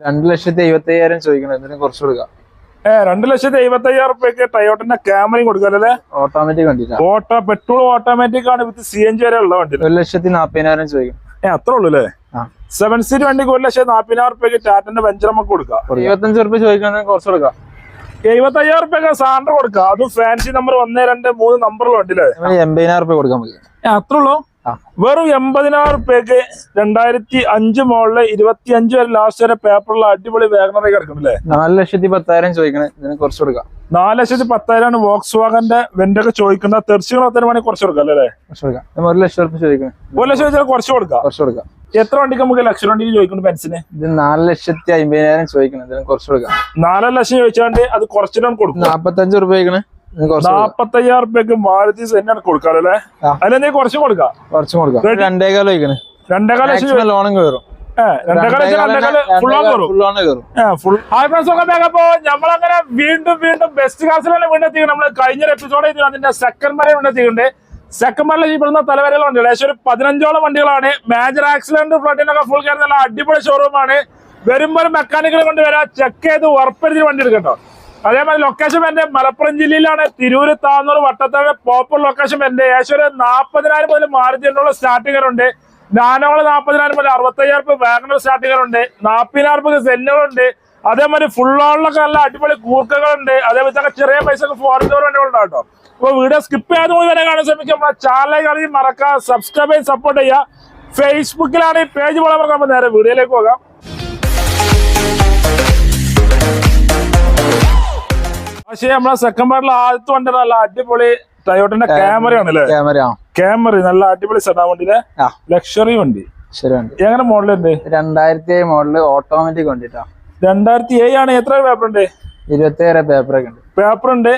രണ്ട് ലക്ഷത്തി എഴുപത്തി അയ്യായിരം ചോദിക്കണം എന്തിനും കുറച്ച് കൊടുക്കാം. ഏഹ് രണ്ട് ലക്ഷത്തി എഴുപത്തി അയ്യായിരം റുപ്യക്ക് ടയോട്ടിന്റെ ക്യാമറയും കൊടുക്കാല്ലേ ഓട്ടോമാറ്റിക് വണ്ടി ഓട്ടോ പെട്രോൾ ഓട്ടോമാറ്റിക് ആണ് വിത്ത് സി എൻ ജി വരെ ഉള്ള വണ്ടി ഒരു ലക്ഷത്തി നാപ്പതിനായിരം ചോദിക്കണം ഏഹ് അത്രേ ഉള്ളു അല്ലേ? സെവൻ സീറ്റ് വണ്ടിക്ക് ഒരു ലക്ഷത്തി നാപ്പതിനായിരം റുപ്യക്ക് ടാറ്റന്റെ വെഞ്ചർ നമുക്ക് കൊടുക്കാം. ഇരുപത്തഞ്ച് റുപ്യ ചോദിക്കണം കുറച്ച് കൊടുക്കാം. എഴുപത്തി അയ്യായിരം റുപ്യക്ക് സാറിന് കൊടുക്കാം. അതും ഫാൻസി നമ്പർ ഒന്ന് രണ്ട് മൂന്ന് നമ്പറുള്ള വണ്ടി അല്ലേ എൺപതിനായിരം റുപ്യ കൊടുക്കാൻ മതി. അത്ര ഉള്ളൂ. വെറും എൺപതിനായിരം റുപ്യക്ക് രണ്ടായിരത്തി അഞ്ച് മോളിൽ ഇരുപത്തി അഞ്ച് വരെ ലാസ്റ്റ് വരെ പേപ്പറിൽ അടിപൊളി വേഗനറി കിടക്കണം അല്ലേ നാല് ലക്ഷത്തി പത്തായിരം ചോദിക്കണേ. ഇതിന് കുറച്ച് കൊടുക്കാം. നാല് ലക്ഷത്തി പത്തായിരമാണ് വോക്സ് വാഗന്റെ വെന്റൊക്കെ ചോദിക്കുന്ന തെർച്ചികൾ പത്തിന് മണി കുറച്ച് കൊടുക്കാം അല്ലേ? കുറച്ച് കൊടുക്കാം. ഒരു ലക്ഷം റുപ്യ ചോദിക്കണം. ഒരു ലക്ഷം വെച്ചാൽ കുറച്ച് കൊടുക്കാം. കുറച്ച് കൊടുക്കാം. എത്ര വണ്ടിക്ക് നമുക്ക് ലക്ഷം വണ്ടിക്ക് ചോദിക്കുന്നു പെൻസിന്? ഇത് നാല് ലക്ഷത്തി അമ്പതിനായിരം ചോദിക്കണം. ഇതിന് കുറച്ച് കൊടുക്കാം. നാലര ലക്ഷം ചോദിച്ചാണ്ട് അത് കുറച്ചിട്ടാണ് കൊടുക്കും നാപ്പത്തഞ്ച് റുപ്യ ചോദിക്കണം. നാപ്പത്തയ്യായിരം റുപ്യക്ക് മാരുതി സെന്നാണ് കൊടുക്കാറല്ലേ ആ. അതിലെന്തെങ്കിലും കുറച്ച് കൊടുക്കാം? കുറച്ച് കൊടുക്കാം. രണ്ടേകാലം ചോദിക്കണം രണ്ടേകാല ലക്ഷം മാക്സിമം ലോണും കയറും നമ്മളങ്ങനെ വീണ്ടും വീണ്ടും ബെസ്റ്റ് ക്ലാസ്സിലാണ് വീണ്ടും എത്തിക്കുന്നത് നമ്മൾ കഴിഞ്ഞ എപ്പിസോഡ് അതിന്റെ സെക്കൻഡ് വരെ വീണ്ടും എത്തിയിട്ടുണ്ട്. സെക്കൻഡ് ഈ പെടുന്ന തലവരെയുള്ള വണ്ടികൾ ഏകദേശം ഒരു പതിനഞ്ചോളം വണ്ടികളാണ്. മേജർ ആക്സിഡന്റ് ഫ്ലഡിനൊക്കെ ഫുൾ കയറുന്ന അടിപൊളി ഷോറൂമാണ് വരുമ്പോൾ മെക്കാനിക്കൽ കൊണ്ട് വരാം. ചെക്ക് ചെയ്ത് ഉറപ്പെടുത്തി വണ്ടി എടുക്കട്ടോ. അതേമാതിരി ലൊക്കേഷൻ എന്റെ മലപ്പുറം ജില്ലയിലാണ്. തിരൂര് താന്നൂർ വട്ടത്താഴ് പോപ്പർ ലൊക്കേഷൻ എന്റെ ഏകദേശം ഒരു നാൽപ്പതിനായിരം മുതൽ മാർജിനുള്ള സ്റ്റാർട്ടിങ്ങറുണ്ട് നാനോൾ നാൽപ്പതിനായിരം മുതൽ അറുപത്തയ്യായിരം രൂപ വാഗണർ സ്റ്റാർട്ടിങ്ങറുണ്ട് നാൽപ്പതിനായിരം രൂപ സെല്ലുകളുണ്ട് അതേമാതിരി ഫുൾ ഓണിലൊക്കെ നല്ല അടിപൊളി കൂർക്കകളുണ്ട് അതേപോലെ തന്നെ ചെറിയ പൈസക്ക് ഫോറിൻ വണ്ടികളുണ്ട് കേട്ടോ. അപ്പൊ വീഡിയോ സ്കിപ്പ് ചെയ്യാതെ പോയി വരെ കാണാൻ ശ്രമിക്കുക. നമ്മുടെ ചാനലിൽ മറക്കുക സബ്സ്ക്രൈബ് ചെയ്ത് സപ്പോർട്ട് ചെയ്യുക. ഫേസ്ബുക്കിലാണ് ഈ പേജ് പോലെ നമ്മൾ നേരെ വീഡിയോയിലേക്ക് പോകാം. പക്ഷേ നമ്മളെ സെക്കൻഡ് പാർട്ടിൽ ആദ്യത്തെ വണ്ടി നല്ല അടിപൊളി ടയോട്ടിന്റെ ക്യാമറ ആണല്ലേ? ക്യാമറ ക്യാമറ നല്ല അടിപൊളി സെഡാ വണ്ടിയിലെ ലക്ഷറി വണ്ടി. ശരി വണ്ടി. എങ്ങനെ മോഡലുണ്ട് രണ്ടായിരത്തി ഏഴ് മോഡൽ ഓട്ടോമാറ്റിക് വണ്ടിട്ടാ. രണ്ടായിരത്തി ഏഴ് ആണ്. എത്ര പേപ്പർ ഉണ്ട്? ഇരുപത്തി ഏഴ് പേപ്പർ ഒക്കെ ഉണ്ട്. പേപ്പർ ഉണ്ട്.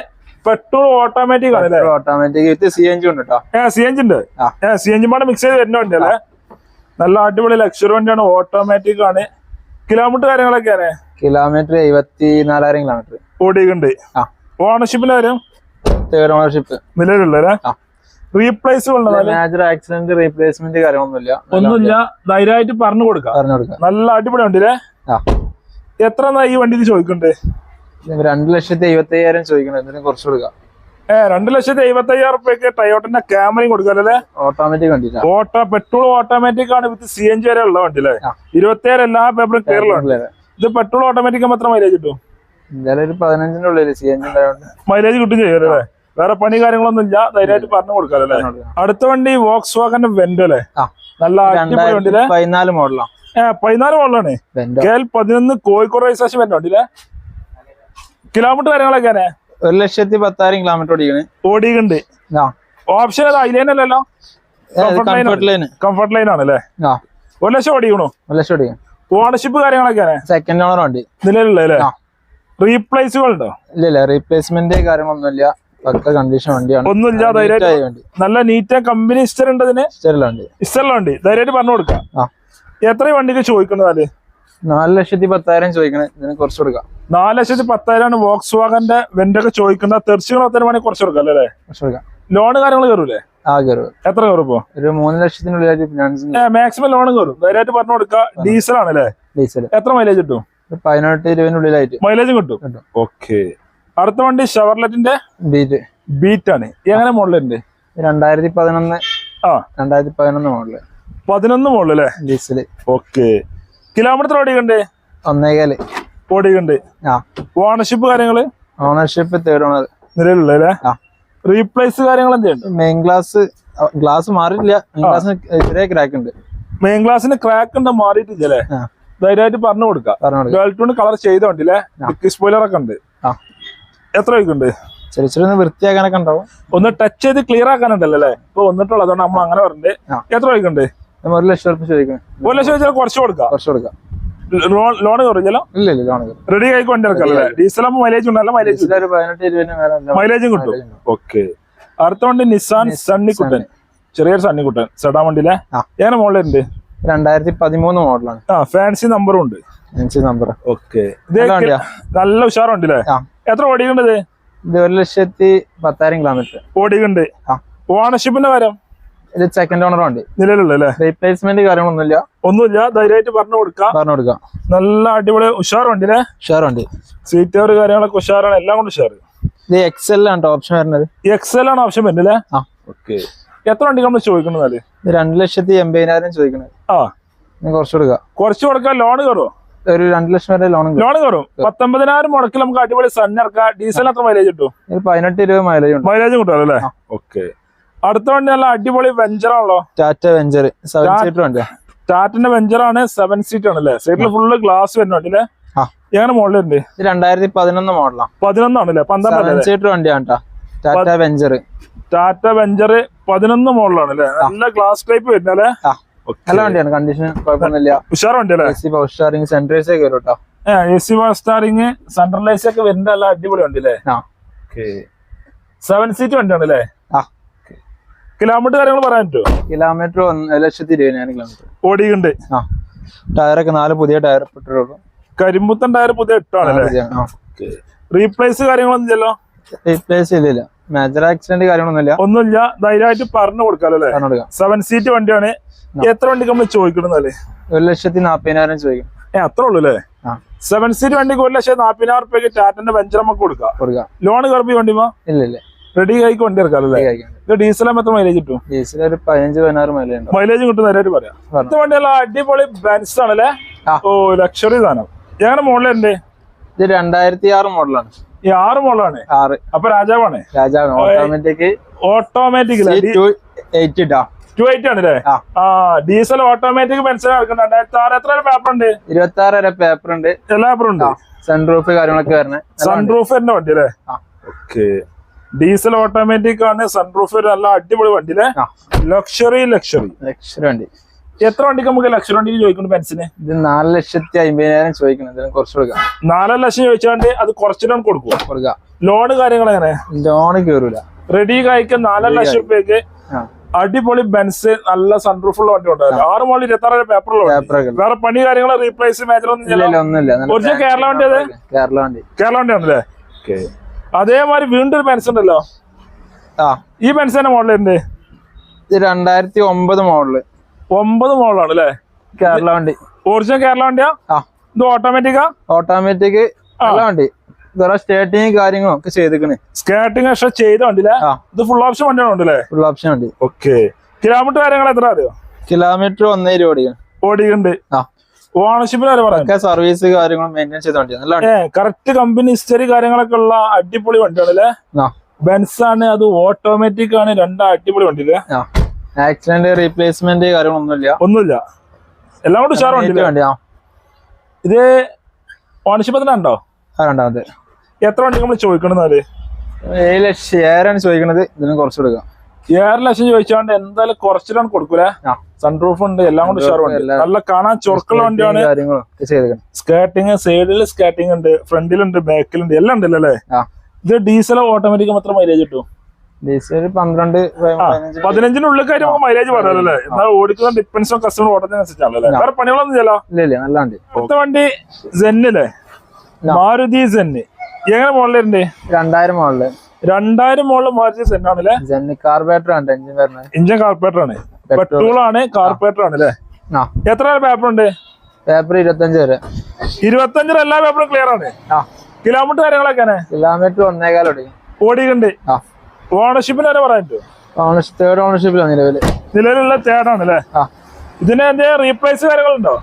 പെട്രോൾ ഓട്ടോമാറ്റിക് ആണ് automatic with C N G ഉണ്ട് കേട്ടോ ഏ സി എൻ ജി ഉണ്ട്. ഏ സി എൻ ജി പാടെ മിക്സ് ചെയ്ത് വരുന്ന വണ്ടി അല്ലേ നല്ല അടിപൊളി ലക്ഷറി വണ്ടിയാണ്. ഓട്ടോമാറ്റിക് ആണ്. കിലോമീറ്റർ കാര്യങ്ങളൊക്കെയാണ് കിലോമീറ്റർ എഴുപത്തി നാലായിരം കിലോമീറ്റർ ഓടിയിട്ടുണ്ട്. ആ. ഓണർഷിപ്പിന്റെ കാര്യം തേർഡ് ഓണർഷിപ്പ് നിലവിലുള്ള ആ. റീപ്ലേസ് മേജർ ആക്സിഡന്റ് റീപ്ലേസ്മെന്റ് കാര്യമൊന്നുമില്ല ഒന്നുമില്ല. ധൈര്യമായിട്ട് പറഞ്ഞു കൊടുക്കാം. പറഞ്ഞു കൊടുക്കാം. നല്ല അടിപൊളി വണ്ടി അല്ലേ ആ. എത്ര ഈ വണ്ടിക്ക് ചോദിക്കണ്ടേ ഇത് രണ്ട് ലക്ഷത്തി എഴുപത്തി അയ്യായിരം ചോദിക്കണം കുറച്ച് കൊടുക്കാം. ഏ രണ്ട് ലക്ഷത്തി എഴുപത്തി അയ്യായിരം റുപ്യക്ക് ടയോട്ടിന്റെ ക്യാമറയും കൊടുക്കാല്ലേ ഓട്ടോമാറ്റിക് വണ്ടി ഓട്ടോ പെട്രോൾ ഓട്ടോമാറ്റിക് ആണ് വിത്ത് സി എൻ ജി വരെ ഉള്ള വണ്ടി അല്ലേ. ഇരുപത്തിയേഴ് എല്ലാ പേപ്പറും കേരളമാണ് ഇത് പെട്രോൾ ഓട്ടോമാറ്റിക് എത്ര മൈലേജ് കിട്ടും എന്തായാലും ഒരു പതിനഞ്ചിന്റെ ഉള്ളിൽ സി എൻ ഉണ്ടായോണ്ട്. മൈലേജ് കിട്ടും ചെയ്യും അല്ലേ? വേറെ പണി കാര്യങ്ങളൊന്നും ഇല്ല. ധൈര്യമായിട്ട് പറഞ്ഞു കൊടുക്കാം അല്ലേ? അടുത്ത വണ്ടി വോക്സ് വാഗന്റെ വെന്റ് അല്ലേ നല്ല അടിപൊളി പതിനാല് മോഡലാണ് ഏ പതിനാല് മോഡലാണ്. വെന്റോ കെ എൽ പതിനൊന്ന് കോഴിക്കോട് രജിസ്ട്രേഷൻ വരുന്ന വണ്ടിയില്ലേ കിലോമീറ്റർ കാര്യങ്ങളൊക്കെയാണ് ഒരു ലക്ഷത്തി പത്തായിരം കിലോമീറ്റർ ഓടിക്കണ്. ആ. ഓപ്ഷൻ അത് അതിലേനല്ലോ കംഫർട്ട് ലൈൻ കംഫർട്ട് ലൈൻ ആണ് അല്ലേ ഒരു ലക്ഷം ഓടിക്കണോ? ഒരു ലക്ഷം ഓടിക്കും. ഓണർഷിപ്പ് കാര്യങ്ങളൊക്കെ സെക്കൻഡ് ഓണർ ഉണ്ട്. ആ. റീപ്ലേസുകൾ ഉണ്ടോ ഇല്ല. ഇല്ല റീപ്ലേസ്മെന്റ് കാര്യങ്ങളൊന്നുമില്ല. പക്ക കണ്ടീഷൻ വണ്ടിയാണ്. ഒന്നുമില്ല ധൈര്യമായിട്ട് നല്ല നീറ്റ് കമ്പനി ഇസ്റ്റർ ഉണ്ട് ധൈര്യമായിട്ട് പറഞ്ഞു കൊടുക്കാം. എത്ര വണ്ടിക്ക് ചോദിക്കുന്നത് നാല് ലക്ഷത്തി പത്തായിരം ചോദിക്കണേ. ഇതിന് കുറച്ച് കൊടുക്കാം. നാല് ലക്ഷത്തി പത്തായിരമാണ് വോക്സ് വാഗന്റെ വെന്റൊക്കെ ചോദിക്കുന്ന തെർച്ചികൾ ഒത്തര വേണമെങ്കിൽ കുറച്ച് കൊടുക്കാം അല്ലേ? കുറച്ച് കൊടുക്കാം. ലോൺ കാര്യങ്ങൾ കയറൂലേ? എത്ര കയറും ഇപ്പോ? ഒരു മൂന്ന് ലക്ഷത്തിനുള്ളിലായിട്ട് മാക്സിമം ലോൺ കയറും. ധൈര്യമായിട്ട് പറഞ്ഞു കൊടുക്കുക. ഡീസൽ ആണല്ലേ ഡീസൽ എത്ര മൈലേജ് കിട്ടും? പതിനെട്ട് ഇരുപതിനുള്ളിലായിട്ട്. മൈലേജ് കിട്ടും? ഓക്കെ. അടുത്ത വണ്ടി ഷവർലെറ്റിന്റെ ബീറ്റ്. ബീറ്റ് ആണ്. എങ്ങനെ മോഡലുണ്ട് രണ്ടായിരത്തി പതിനൊന്ന്. ആ. രണ്ടായിരത്തി പതിനൊന്ന് മോഡൽ പതിനൊന്ന് മോഡൽ അല്ലേ? Diesel okay. കിലോമീറ്റർ ഓടിക്കണ്ടേ ഒന്നേകാൽ. ഓടിക്കണ്ട് ആ. ഓണർഷിപ്പ് കാര്യങ്ങൾ? ഓണർഷിപ്പ് തേർഡ് ഓണർ നിലവിലുള്ള അല്ലേ? ആ. റീപ്ലേസ് കാര്യങ്ങൾ എന്തുണ്ട് മെയിൻ ഗ്ലാസ് ഗ്ലാസ് മാറിയില്ല മെയിൻ ഗ്ലാസ് ചെറിയ ക്രാക്ക് ഉണ്ട്. മെയിൻ ഗ്ലാസിന് ക്രാക്ക് ഉണ്ട് മാറിയിട്ടില്ല അല്ലേ? ധൈര്യമായിട്ട് പറഞ്ഞു കൊടുക്കാം. കളർ ചെയ്തോണ്ടില്ലേ സ്പോയിലർ ഒക്കെ ഉണ്ട്. എത്ര വയ്ക്കുണ്ട് ചെറിയ ചെറിയ ഒന്ന് വൃത്തിയാക്കാനൊക്കെ ഉണ്ടാവും. ഒന്ന് ടച്ച് ചെയ്ത് ക്ലിയർ ആക്കാനുണ്ടല്ലേ അല്ലേ? ഇപ്പൊ വന്നിട്ടുള്ളൂ അതുകൊണ്ട് നമ്മൾ അങ്ങനെ പറഞ്ഞിട്ട് എത്ര വയ്ക്കുണ്ട് ഒരു ലക്ഷം റുപ്യ ഒരു ലക്ഷം വെച്ചാൽ കുറച്ച് കൊടുക്കാം. കുറച്ച് കൊടുക്കാം. ലോൺ കുറഞ്ഞല്ലോ? ഇല്ല ഇല്ല ലോൺ റെഡി ആയി വണ്ടി അല്ലേ? ഡീസൽ ആകുമ്പോ മൈലേജ് ഉണ്ടല്ലോ മൈലേജ് മൈലേജും കിട്ടും. ഓക്കെ അടുത്ത വണ്ടി നിസാൻ സണ്ണിക്കുട്ടൻ ചെറിയൊരു സണ്ണിക്കുട്ടൻ സെഡാ വണ്ടിയിലെ. ഏറെ മോഡലുണ്ട് രണ്ടായിരത്തി പതിമൂന്ന് മോഡലാണ് ആ ഫാൻസി നമ്പറും ഉണ്ട്. ഫാൻസി നമ്പർ ഓക്കെ നല്ല ഉഷാറുണ്ടല്ലേ? എത്ര ഓടിക്കണ്ടത് ഇത്? ഒരു ലക്ഷത്തി പത്തായിരം കിലോമീറ്റർ ഓടിക്കണ്ട് ആ. ഓണർഷിപ്പിന്റെ കാര്യം ഇത് സെക്കൻഡ് ഓണർ വണ്ടി നിലവിലുള്ള റീപ്ലേസ്മെന്റ് കാര്യങ്ങളൊന്നുമില്ല. ഒന്നുമില്ല ധൈര്യമായിട്ട് പറഞ്ഞു കൊടുക്കാം. പറഞ്ഞു കൊടുക്കാം. നല്ല അടിപൊളി ഉഷാർ വണ്ടി അല്ലേ? ഉഷാർ വണ്ടി സീറ്റ് കവർ കാര്യങ്ങളൊക്കെ ഉഷാറാണ്. എല്ലാം കൊണ്ട് ഉഷാർ ഇത് എക്സൽ ആണ് ഓപ്ഷൻ വരുന്നത്. എക്സൽ ആണ് ഓപ്ഷൻ വരുന്നത് അല്ലേ? ആ. ഓക്കെ എത്ര വണ്ടി നമ്മൾ ചോദിക്കുന്നത് രണ്ട് ലക്ഷത്തി എൺപതിനായിരം ചോദിക്കുന്നത്. ആ. ഞാൻ കുറച്ച് കൊടുക്കാം. കുറച്ച് കൊടുക്കാൻ ലോൺ കയറുമോ ഒരു രണ്ട് ലക്ഷം വരെ ലോൺ ലോൺ കയറും. പത്തൊമ്പതിനായിരം മുടക്കിൽ നമുക്ക് അടിപൊളി സൺ ഇറക്കാം. ഡീസൽ അത്ര മൈലേജ് കിട്ടും? പതിനെട്ട് ഇരുപത് മൈലേജ് ഉണ്ട്. മൈലേജ് കിട്ടും അല്ലേ ഓക്കെ അടുത്ത വണ്ടി നല്ല അടിപൊളി വെഞ്ചർ ആണല്ലോ. ടാറ്റ വെഞ്ചർ സെവൻ സീറ്റർ വണ്ടിയാ? ടാറ്റിന്റെ വെഞ്ചർ ആണ് സെവൻ സീറ്റ് അല്ലേ? സൈഡിൽ ഫുള്ള് ഗ്ലാസ് വരുന്ന വണ്ടി അല്ലേ? എങ്ങനെ മോഡൽ ഉണ്ട് രണ്ടായിരത്തി പതിനൊന്ന് മോഡലാണ് പതിനൊന്നാണല്ലേ പന്ത്രണ്ട് സീറ്റർ വണ്ടിയാണ്. ടാറ്റ വെഞ്ചർ ടാറ്റ വെഞ്ചർ പതിനൊന്ന് മോഡലാണ് അല്ലേ? നല്ല ഗ്ലാസ് ടൈപ്പ് വരുന്നല്ലേ ആ. നല്ല വണ്ടിയാണ്. കണ്ടീഷൻ കുഴപ്പമൊന്നുമില്ല. ഉഷാർ വണ്ടി അല്ലേ? പവർ സ്റ്റാറിംഗ് സെൻട്രേഴ്സ് ഒക്കെ വരും കേട്ടോ എ സി സ്റ്റാറിങ് സെൻട്രലൈസ് ഒക്കെ വരുന്ന നല്ല അടിപൊളി വണ്ടി അല്ലേ? സെവൻ സീറ്റ് വണ്ടിയാണ് അല്ലേ? കിലോമീറ്റർ കാര്യങ്ങൾ പറയാൻ പറ്റുമോ കിലോമീറ്റർ ഒന്ന് ലക്ഷത്തി ഇരുപതിനായിരം കിലോമീറ്റർ. ഓടിയുണ്ട് ആ. ടയറൊക്കെ നാല് പുതിയ ടയർ ഇട്ടിട്ടുള്ളൂ. കരിമ്പുത്തൻ ടയർ പുതിയ റീപ്ലേസ് കാര്യങ്ങളൊന്നും ചെല്ലോ റീപ്ലേസ് ചെയ്തില്ല. മേജർ ആക്സിഡന്റ് കാര്യങ്ങളൊന്നുമില്ല. ഒന്നുമില്ല. ധൈര്യമായിട്ട് പറഞ്ഞു കൊടുക്കാം. സെവൻ സീറ്റ് വണ്ടിയാണ്. എത്ര വണ്ടി നമ്മൾ ചോദിക്കണമെന്നല്ലേ ഒരു ലക്ഷത്തി നാപ്പതിനായിരം ചോദിക്കും. ഏ അത്രേ ഉള്ളു അല്ലേ? സെവൻ സീറ്റ് വണ്ടിക്ക് ഒരു ലക്ഷത്തി നാപ്പതിനായിരം റുപ്യക്ക് ടാറ്റന്റെ വെഞ്ചർ നമുക്ക് കൊടുക്കാം. കൊടുക്കാം. ലോൺ കറപ്പി വണ്ടിമോ ഇല്ല ഇല്ല റെഡി ആയി വണ്ടി ഇറക്കാം അല്ലേ ഇത് ഡീസലാകുമ്പോൾ എത്ര മൈലേജ് കിട്ടും? ഡീസൽ ഒരു പതിനഞ്ച് പതിനാറ് മൈലേജ് മൈലേജ് കിട്ടും പറയാം. അടുത്ത വണ്ടി വണ്ടിയല്ല അടിപൊളി ബെൻസ് ആണല്ലേ? ഓ ലക്ഷറി സാധനം. എങ്ങനെ മോഡലുണ്ട് ഇത് രണ്ടായിരത്തി ആറ് മോഡലാണ് ഈ ആറ് മോഡലാണ് ആറ്. അപ്പൊ രാജാവാണ്. രാജാവ് ഓട്ടോമാറ്റിക് ഓട്ടോമാറ്റിക് ടു എയ്റ്റ് ഇട്ടാ ടു എയ്റ്റ് ആണല്ലേ ആ. ഡീസൽ ഓട്ടോമാറ്റിക് രണ്ടായിരത്തി ആറ് എത്ര പേപ്പർ ഉണ്ട്? ഇരുപത്തി ആറ് വരെ പേപ്പർ ഉണ്ട്. എല്ലാ പേപ്പറും ഉണ്ട്. സൺറൂഫ് കാര്യങ്ങളൊക്കെ വരണേ. സൺറൂഫറിന്റെ വണ്ടി അല്ലേ? ഓക്കെ ഡീസൽ ഓട്ടോമാറ്റിക് ആണ് സൺപ്രൂഫ് നല്ല അടിപൊളി വണ്ടി അല്ലേ ലക്ഷറി ലക്ഷറി ലക്ഷറി വണ്ടി. എത്ര വണ്ടിക്ക് നമുക്ക് ലക്ഷറി വണ്ടിക്ക് ചോദിക്കുന്നു പെൻസിന്? ഇത് നാല് ലക്ഷത്തി അമ്പതിനായിരം ചോദിക്കണം ഇതിന് കുറച്ച് കൊടുക്കാം. നാലര ലക്ഷം ചോദിച്ചാണ്ട് അത് കുറച്ചിട്ടാണ് കൊടുക്കുക. കൊടുക്കാം. ലോണ് കാര്യങ്ങൾ എങ്ങനെ? ലോണ് കയറൂല റെഡി കായ്ക്ക് നാലര ലക്ഷം രൂപയ്ക്ക് അടിപൊളി ബെൻസ് നല്ല സൺറൂഫ് ഉള്ള വണ്ടി ഉണ്ടായിരുന്നു ആറ് മോളിൽ ഇരുപത്തി ആറ് പേപ്പറുള്ള വേറെ പണി കാര്യങ്ങൾ റീപ്ലേസ് മേജർ ഒന്നും ഒറിജിനൽ കേരള വണ്ടി അത് കേരള വണ്ടി. കേരള വണ്ടിയാണല്ലേ അതേമാതിരി വീണ്ടും ഒരു പെൻഷൻ ഉണ്ടല്ലോ. ആ. ഈ ബെൻസ് തന്നെ മോഡലുണ്ട് ഇത് രണ്ടായിരത്തി ഒമ്പത് മോഡൽ ഒമ്പത് മോഡലാണ് അല്ലേ? കേരള വണ്ടി. ഒറിജിനൽ കേരള വണ്ടിയാ? ആ. ഇത് ഓട്ടോമാറ്റിക്കാ ഓട്ടോമാറ്റിക് വണ്ടി. കുറെ സ്റ്റാർട്ടിങ് കാര്യങ്ങളും ഒക്കെ ചെയ്തിക്കണ് സ്കേട്ടിങ് പക്ഷെ ചെയ്ത വണ്ടിയില്ലേ ഇത് ഫുൾ ഓപ്ഷൻ വണ്ടിയാണ് ഉണ്ടല്ലേ ഫുൾ ഓപ്ഷൻ വണ്ടി. ഓക്കെ കിലോമീറ്റർ കാര്യങ്ങൾ എത്ര അറിയോ? കിലോമീറ്റർ ഒന്നേ രൂപ ഓടിക്കണം. ഓടിയുണ്ട് ആ. ഒക്കെ സർവീസ് കാര്യങ്ങളും മെയിന്റെയിൻ ചെയ്ത കറക്റ്റ് കമ്പനി ഹിസ്റ്ററി കാര്യങ്ങളൊക്കെ ഉള്ള അടിപൊളി വണ്ടിയാണ് അല്ലേ? ബെൻസ് ആണ് അത് ഓട്ടോമാറ്റിക് ആണ് രണ്ട് അടിപൊളി വണ്ടി അല്ലേ ആക്സിഡന്റ് റീപ്ലേസ്മെന്റ് കാര്യങ്ങളൊന്നുമില്ല. ഒന്നുമില്ല. എല്ലാം കൊണ്ട് ഉഷാർ വണ്ടി ഇത് ഓണർഷിപ്പ് തന്നെ ഉണ്ടോ? ആ രണ്ടാമത്തെ എത്ര വണ്ടി നമ്മൾ ചോദിക്കണമെന്നാൽ ഏഴ് ലക്ഷം ഏഴാണ് ചോദിക്കണത് ഇതിന് കുറച്ച് കൊടുക്കാം. ഏഴ് ലക്ഷം ചോദിച്ചാണ്ട് എന്തായാലും കുറച്ചിട്ടാണ് കൊടുക്കൂലേ? സൺറൂഫ് ഉണ്ട് എല്ലാം കൊണ്ട് ഉഷാർ വണ്ടി നല്ല കാണാൻ ചൊറക്കുള്ള വണ്ടിയാണ്. സ്കേട്ടിങ് സൈഡിൽ സ്കേട്ടിങ് ഉണ്ട് ഫ്രണ്ടിലുണ്ട് ബാക്കിലുണ്ട് എല്ലാം ഉണ്ടല്ലോ അല്ലേ? ഇത് ഡീസൽ ഓട്ടോമാറ്റിക് മാത്രം മൈലേജ് കിട്ടും? ഡീസൽ പന്ത്രണ്ട് പതിനഞ്ചിനുള്ളിൽ കാര്യം മൈലേജ് പറയാലല്ലേ എന്നാൽ ഓടിക്കുന്ന ഡിപ്പെൻസും കസ്റ്റമർ ഓട്ടത്തിനനുസരിച്ചാണല്ലേ വേറെ പണികളൊന്നും ഇല്ല ഇല്ല അടുത്ത വണ്ടി സെന്നില്ലേ മാരുതി സെന്ന് എങ്ങനെ മോഡലുണ്ട് രണ്ടായിരം മോഡൽ രണ്ടായിരം മോഡൽ മാരുതി സെന്നാണല്ലേ ജെന്നി കാർബേറ്റർ ആണ് എഞ്ചിൻ വരുന്നത്. എഞ്ചിൻ കാർബേറ്റർ ആണ്. പെട്രോൾ ആണ് കാർപ്പറേറ്റർ ആണ് അല്ലേ എത്ര പേപ്പർ ഉണ്ട് പേപ്പർ ഇരുപത്തഞ്ച് വരെ. ഇരുപത്തഞ്ചിന് എല്ലാ പേപ്പറും ക്ലിയർ ആണ്? കിലോമീറ്റർ കാര്യങ്ങളൊക്കെ കിലോമീറ്റർ ഒന്നേകാൽ ഓടിക്കും ഓടിയിട്ടുണ്ട്. ഓണർഷിപ്പിന് വരെ പറയാൻ പറ്റുമോ? തേർഡ് ഓണർഷിപ്പിലാണ് നിലവിൽ. നിലവിലുള്ള തേർഡ് ആണ് അല്ലേ? ഇതിന് എന്തെങ്കിലും റീപ്ലേസ് കാര്യങ്ങളുണ്ടോ?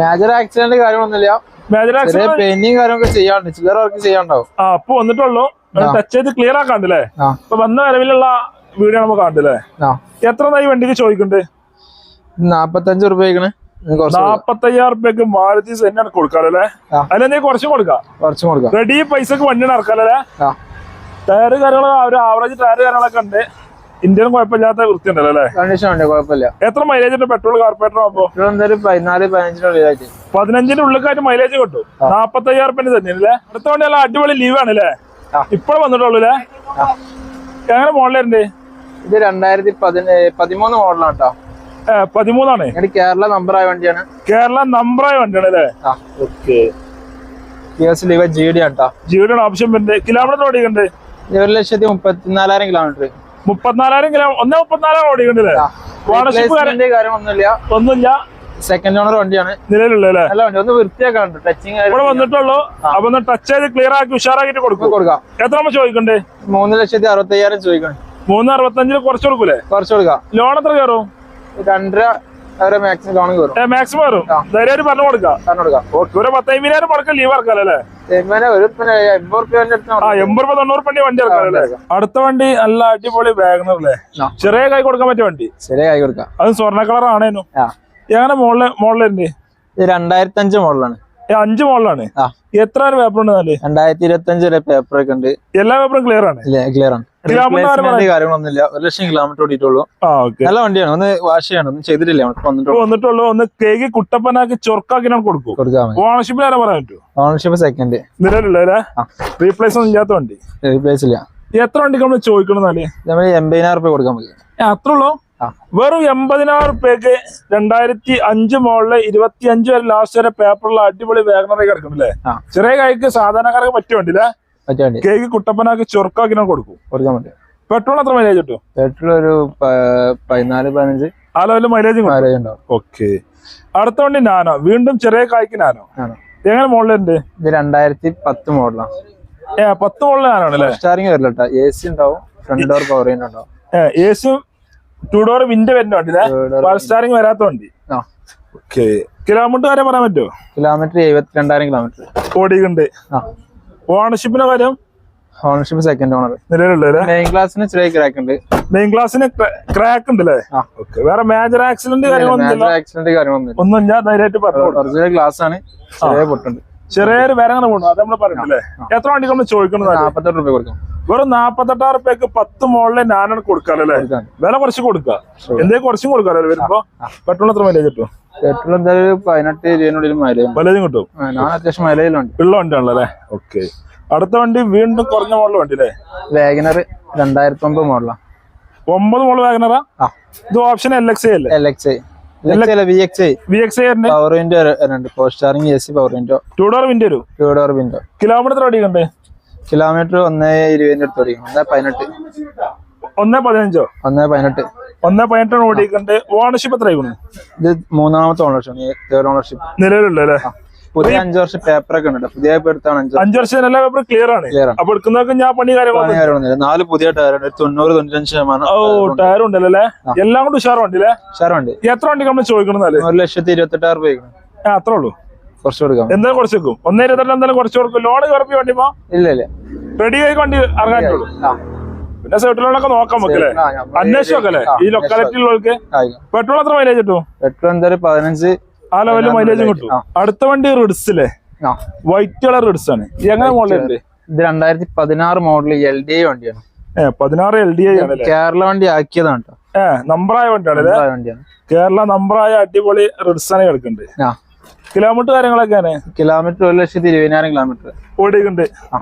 മേജർ ആക്സിഡന്റ് കാര്യങ്ങളൊന്നുമില്ല. മേജർ ആക്സിഡന്റ് പെയിന്റിങ് കാര്യങ്ങളൊക്കെ ചെയ്യാണ്ട് ചില്ലറ വർക്ക് ചെയ്യാണ്ടാവും ആ അപ്പൊ വന്നിട്ടുള്ളൂ. ടച്ച് ചെയ്ത് ക്ലിയർ ആക്കാണ്ടല്ലേ അപ്പൊ വന്ന വരവിലുള്ള വീഡിയോ നമ്മൾ കണ്ടല്ലേ എത്ര നായി വണ്ടിക്ക് ചോദിക്കുന്നുണ്ട് നാപ്പത്തഞ്ച് റുപ്യക്കണ്. നാപ്പത്തയ്യായിരം റുപ്യക്ക് മാരുതി സെന്നാണ് കൊടുക്കാറല്ലേ ആ. അതിലെന്തെങ്കിലും കുറച്ച് കൊടുക്കാം. കുറച്ചും കൊടുക്കാം. റെഡി പൈസക്ക് വണ്ടി ഇറക്കാല്ലേ ടയർ കാര്യങ്ങൾ ഒരു ആവറേജ് ടയർ കാര്യങ്ങളൊക്കെ ഉണ്ട്. ഇന്ത്യൻ കുഴപ്പമില്ലാത്ത വൃത്തി ഉണ്ടല്ലോ അല്ലേ? കണ്ടീഷൻ ഉണ്ട് കുഴപ്പമില്ല. എത്ര മൈലേജ് ഉണ്ട് പെട്രോൾ കാർപ്പറേറ്റർ എന്തായാലും പതിനാല് പതിനഞ്ചിനുള്ളിലായിട്ട് പതിനഞ്ചിന്റെ ഉള്ളിലേക്കായിട്ട് മൈലേജ് കിട്ടും. നാപ്പത്തയ്യായിരം റുപ്യ തന്നെ അല്ലേ അടുത്ത വണ്ടി അടിപൊളി ലീവ് ആണ് അല്ലേ ആ. വന്നിട്ടുള്ളൂ അല്ലേ എങ്ങനെ മോഡലുണ്ട് ഇത് രണ്ടായിരത്തി പതിമൂന്ന് മോഡലാണ് കേട്ടോ പതിമൂന്നാണ്? കേരള നമ്പറായ വണ്ടിയാണ്. കേരള നമ്പറായ വണ്ടിയാണ് അല്ലേ? ഓക്കെ. ലീവ് ജി ഡി ആണ് കേട്ടോ ജിയുടെ ഓപ്ഷൻ വരുന്നത്. കിലോമീറ്റർ ഓടിക്കുന്നുണ്ട് ഇത് ഒരു ലക്ഷത്തി മുപ്പത്തിനാലായിരം കിലോമീറ്റർ മുപ്പത്തിനാലായിരം കിലോ ഒന്നേ മുപ്പത്തിനാലായിരം ഓടിക്കണ്ടല്ലേ കാര്യം ഒന്നുമില്ല. ഒന്നുമില്ല. സെക്കൻഡ് ഓണർ വണ്ടിയാണ്. നിലവിലുള്ള അല്ലേ? നല്ല വണ്ടി ഒന്ന് വൃത്തിയാക്കാണ്ട് ടച്ചിങ് ഇവിടെ വന്നിട്ടുള്ളൂ. അപ്പൊ ഒന്ന് ടച്ച് ചെയ്ത് ക്ലിയർ ആക്കി ഉഷാറാക്കിട്ട് കൊടുക്കും. കൊടുക്കാം. എത്ര നമ്മൾ ചോദിക്കണ്ടേ? മൂന്ന് ലക്ഷത്തി അറുപത്തി അയ്യായിരം ചോദിക്കണം. മൂന്ന് അറുപത്തഞ്ചിൽ കുറച്ച് കൊടുക്കൂലേ? കുറച്ച് കൊടുക്കാം. ലോൺ എത്ര കയറും? രണ്ടര വരെ മാക്സിമം ലോൺ കയറും. മാക്സിമം കയറും. ധൈര്യമായിട്ട് പറഞ്ഞു കൊടുക്കാം. പറഞ്ഞു കൊടുക്കാം. ഓക്കെ. ഒരു പത്തയ്യായിരം മുടക്കം ലീവ് ഇറക്കാം അല്ലേ? ഒരു പിന്നെ എൺപത് റുപ്യ ആ എൺപത് രൂപ തൊണ്ണൂറ് വണ്ടി വണ്ടി അടുത്ത വണ്ടി നല്ല അടിപൊളി വാഗണർ അല്ലേ ചെറിയ കൈ കൊടുക്കാൻ പറ്റിയ വണ്ടി. ചെറിയ കൈ കൊടുക്കാം. അത് സ്വർണ കളർ ആണേനു. എങ്ങനെ മോളിൽ മോളിലുണ്ട് രണ്ടായിരത്തി അഞ്ച് മോഡലാണ്. അഞ്ച് മോളിലാണ് എത്ര പേപ്പർ ഉണ്ട് രണ്ടായിരത്തി ഇരുപത്തി അഞ്ച് വരെ പേപ്പർ ഒക്കെ ഉണ്ട്. എല്ലാ പേപ്പറും ക്ലിയർ ആണ്. ക്ലിയർ ആണ്. കാര്യങ്ങളൊന്നുമില്ല. ഒരു ലക്ഷം കിലോമീറ്റർ ഓടിയിട്ടുള്ളൂ. നല്ല വണ്ടിയാണ്. ഒന്ന് വാഷ് ചെയ്യണം. ഒന്നും ചെയ്തിട്ടില്ല. വന്നിട്ടുള്ളൂ. ഒന്ന് കേക്ക് കുട്ടപ്പനാക്കി ചൊർക്കാക്കി കൊടുക്കും. ഓണർഷിപ്പിൽ ആരാ പറയാൻ പറ്റുമോ ഓണർഷിപ്പ് സെക്കൻഡ് നിലവിലുള്ള. റീപ്ലേസ് ഒന്നും ഇല്ലാത്ത വണ്ടി. റീപ്ലേസ് ഇല്ല. എത്ര വണ്ടിക്ക് നമ്മൾ ചോദിക്കണം എന്നാൽ? നമ്മൾ എൺപതിനായിരം രൂപ കൊടുക്കാൻ മതി ഏ, ഉള്ളൂ? വെറും എൺപതിനായിരം റുപ്യക്ക് രണ്ടായിരത്തി അഞ്ച് മോളിൽ ഇരുപത്തി അഞ്ച് വരെ ലാസ്റ്റ് വരെ പേപ്പറിൽ അടിപൊളി വേഗനറി കിടക്കണല്ലേ ചെറിയ കൈക്ക് സാധാരണക്കാർക്ക് വണ്ടി കേക്ക് കുട്ടപ്പനാക്കി ചൊർക്കാക്കി ഞാൻ കൊടുക്കും. കൊടുക്കാൻ പറ്റും. പെട്രോൾ എത്ര മൈലേജ് കിട്ടും? പെട്രോൾ ഒരു പതിനാല് പതിനഞ്ച്. ആ ലെവലിൽ മൈലേജ് മൈലേജ് ഉണ്ടാവും. ഓക്കെ അടുത്ത വണ്ടി നാനോ. വീണ്ടും ചെറിയ കായ്ക്ക് നാനോ. എങ്ങനെ മോഡലുണ്ട് ഇത് രണ്ടായിരത്തി പത്ത് മോഡലാണ് ഏ പത്ത് മോഡൽ നാനോ അല്ലേ? സ്റ്റാറിങ് വരില്ല കേട്ടോ എ സി ഉണ്ടാവും ഫ്രണ്ട് ഡോർ പവർ ഉണ്ടാവും. ടു ഡോർ വിൻഡ് വരുന്ന വണ്ടി സ്റ്റാറിങ് വരാത്ത വണ്ടി. ഓക്കെ കിലോമീറ്റർ വരെ പറയാൻ പറ്റുമോ കിലോമീറ്റർ എഴുപത്തി രണ്ടായിരം കിലോമീറ്റർ ഓടിയുണ്ട് ആ. ഓണർഷിപ്പിന്റെ കാര്യം? ഓണർഷിപ്പ് സെക്കൻഡ് ഓണർ നിലവിലുണ്ട് മെയിൻ ക്ലാസ്സിന് ചെറിയ ക്രാക്ക് ഉണ്ട്. മെയിൻ ക്ലാസ്സിന് ക്രാക്ക് ഉണ്ട് അല്ലേ? ആ. ഓക്കെ വേറെ മേജർ ആക്സിഡന്റ് ആക്സിഡന്റ് കാര്യങ്ങളൊന്നും ഒന്നും ഞാൻ ധൈര്യമായിട്ട് പറഞ്ഞു കൊടുക്കാം. ഒറിജിനൽ ഗ്ലാസ് ആണ്. ചെറിയ പൊട്ടുണ്ട്. ചെറിയൊരു വില അങ്ങനെ പോകണം അത് നമ്മൾ പറഞ്ഞില്ലേ എത്ര വണ്ടി നമ്മൾ ചോദിക്കുന്നത് നാപ്പത്തെട്ട് റുപ്യ കൊടുക്കും. വെറും നാപ്പത്തെട്ടായിരം റുപ്യക്ക് പത്ത് മോളിലെ ഞാനാണ് കൊടുക്കാറല്ലേ വില കുറച്ച് കൊടുക്കാം. എന്തെങ്കിലും കുറച്ചും കൊടുക്കാറല്ലേ വരുമ്പോ പെട്രോൾ എത്ര മൈലേജ് കിട്ടും പെട്രോൾ എന്തായാലും ഒരു പതിനെട്ട് ഇരുപതിനുള്ളിൽ മൈലേജ് കിട്ടും. ഞാൻ അത്യാവശ്യം മൈലേജിലുണ്ട് ഉള്ള വണ്ടിയാണല്ലോ? അല്ലേ ഓക്കെ. അടുത്ത വണ്ടി വീണ്ടും കുറഞ്ഞ മോഡൽ വണ്ടി അല്ലേ വാഗനർ രണ്ടായിരത്തി ഒമ്പത് മോഡലാണ് ഒമ്പത് മോഡൽ വാഗനറാ ഇത് ഓപ്ഷൻ എൽ എക്സ് അല്ലേ? എൽ എക്സ് ഐ അല്ല ഐ പവർ വിൻഡോ രണ്ട് post steering A C power window two door window വരും. ടു ഡോർ വിൻഡോ കിലോമീറ്റർ ഓടിക്കണ്ടേ? കിലോമീറ്റർ ഒന്നേ ഇരുപതിന്റെ അടുത്ത് ഓടിക്കും ഒന്നേ പതിനെട്ട്. ഒന്നേ പതിനഞ്ചോ? ഒന്നേ പതിനെട്ട്. ഒന്നേ പതിനെട്ടാണ് ഓടിക്കണ്ട് ഓണർഷിപ്പ് എത്ര ആയിക്കണു ഇത് മൂന്നാമത്തെ ഓണർഷിപ്പ് തേർഡ് ഓണർഷിപ്പ് നിലവിലുള്ള അല്ലേ? പുതിയ അഞ്ച് വർഷം പേപ്പർ ഒക്കെ ഉണ്ട്. പുതിയ എടുത്താണ് അഞ്ച് അഞ്ചു വർഷം എല്ലാ പേപ്പർ ക്ലിയർ ആണ്. അപ്പൊ എടുക്കുന്നതൊക്കെ ഞാൻ പണി കാര്യങ്ങളൊന്നും നാല് പുതിയ ടയർ ഉണ്ട്. തൊണ്ണൂറ് തൊണ്ണൂറ്റഞ്ച് ശതമാനം ഓ ടയർ ഉണ്ടല്ലോ അല്ലേ? എല്ലാം കൊണ്ട് ഉഷാർ വണ്ടിയില്ലേ ഉഷാറുണ്ട്. എത്ര വണ്ടി നമ്മൾ ചോദിക്കണം ഒരു ലക്ഷത്തി ഇരുപത്തെട്ടായിരം രൂപ അത്രേ ഉള്ളൂ. കുറച്ച് കൊടുക്കാം. എന്തായാലും കുറച്ച് വെക്കും ഒന്നേ ഇരുപത്തെട്ട് എന്തായാലും കുറച്ച് കൊടുക്കും. ലോൺ കയറപ്പി വണ്ടി പോ ഇല്ല ഇല്ല. റെഡി ആയി വണ്ടി ഇറങ്ങാൻ പിന്നെ സൈഡിലോണൊക്കെ നോക്കാം നമുക്കല്ലേ അന്വേഷിച്ചോക്കല്ലേ ഈ ലൊക്കാലിറ്റിയിലുള്ളവർക്ക് ഉള്ളവർക്ക് പെട്രോൾ എത്ര മൈലേജ് കിട്ടും? പെട്രോൾ എന്തായാലും പതിനഞ്ച് ആ ലെവലിൽ മൈലേജും കിട്ടും. അടുത്ത വണ്ടി റിഡ്സ് അല്ലേ വൈറ്റ് കളർ റിഡ്സ് ആണ്. എങ്ങനെ മോഡലുണ്ട് ഇത് രണ്ടായിരത്തി പതിനാറ് മോഡൽ എൽ ഡി ഐ വണ്ടിയാണ്. പതിനാറ് എൽ ഡി ഐ കേരള വണ്ടി ആക്കിയതാണ് കേട്ടോ ഏ നമ്പറായ വണ്ടിയാണ് കേരള നമ്പറായ അടിപൊളി റിഡ്സ് ആണ് കിടക്കുന്നുണ്ട് കിലോമീറ്റർ കാര്യങ്ങളൊക്കെയാണ് കിലോമീറ്റർ ഒരു ലക്ഷത്തി ഇരുപതിനായിരം കിലോമീറ്റർ ഓടിയിട്ടുണ്ട്. ആ.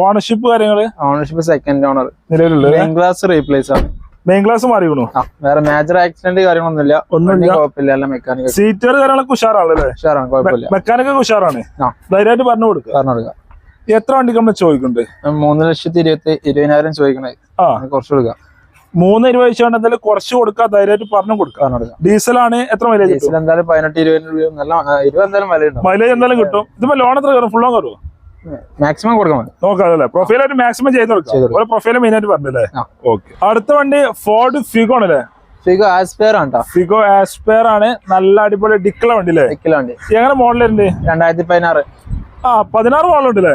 ഓണർഷിപ്പ് കാര്യങ്ങൾ? ഓണർഷിപ്പ് സെക്കൻഡ് ഓണർ നിലവിലുള്ളത്? മെയിൻ ക്ലാസ് റീപ്ലേസ് ആണ്. മെയിൻ ക്ലാസ് മാറിക്കണു? ആ വേറെ മേജർ ആക്സിഡന്റ് കാര്യങ്ങളൊന്നുമില്ല. ഒന്നും കുഴപ്പമില്ല എല്ലാം മെക്കാനിക് സീറ്റർ കാര്യങ്ങളൊക്കെ ഉഷാറാണല്ലേ? ഉഷാറാണ് കുഴപ്പമില്ല. മെക്കാനിക്കൊക്കെ ഉഷാറാണ്? ധൈര്യമായിട്ട് പറഞ്ഞു കൊടുക്കുക പറഞ്ഞു കൊടുക്കുക എത്ര വണ്ടി നമ്മൾ ചോദിക്കുന്നുണ്ട്? മൂന്ന് ലക്ഷത്തി ഇരുപത്തി ഇരുപതിനായിരം ചോദിക്കണേ. കുറച്ച് കൊടുക്കാം. മൂന്ന് ഇരുപത് എന്തായാലും കുറച്ച് കൊടുക്കുക ധൈര്യമായിട്ട് പറഞ്ഞു കൊടുക്കുക ആണ് ഡീസലാണ് എത്ര മൈലേജ് ഡീസൽ എന്തായാലും പതിനെട്ട് ഇരുപതിനുള്ളിൽ നല്ല ഇരുപത് എന്തായാലും മൈലേജ് മൈലേജ് എന്തായാലും കിട്ടും. ഇതിപ്പോ ലോൺ എത്ര കയറും? ഫുൾ ലോൺ കയറുമോ മാക്സിമം കൊടുക്കാൻ മതി. നോക്കാം അല്ലേ? പ്രൊഫൈലായിട്ട് മാക്സിമം ചെയ്ത് കൊടുക്കാം. പ്രൊഫൈൽ മെയിൻ ആയിട്ട് പറഞ്ഞല്ലേ. ഓക്കെ അടുത്ത വണ്ടി ഫോർഡ് ഫിഗോ ആണല്ലേ ഫിഗോ ആസ്പെയർ ആണ് ട്ടോ. ഫിഗോ ആസ്പെയർ ആണ്. നല്ല അടിപൊളി ഡിക്കുള്ള വണ്ടി അല്ലേ? ഡിക്കില വണ്ടി. എങ്ങനെ മോഡലുണ്ട് രണ്ടായിരത്തി പതിനാറ് ആ പതിനാറ് ഉണ്ട് അല്ലേ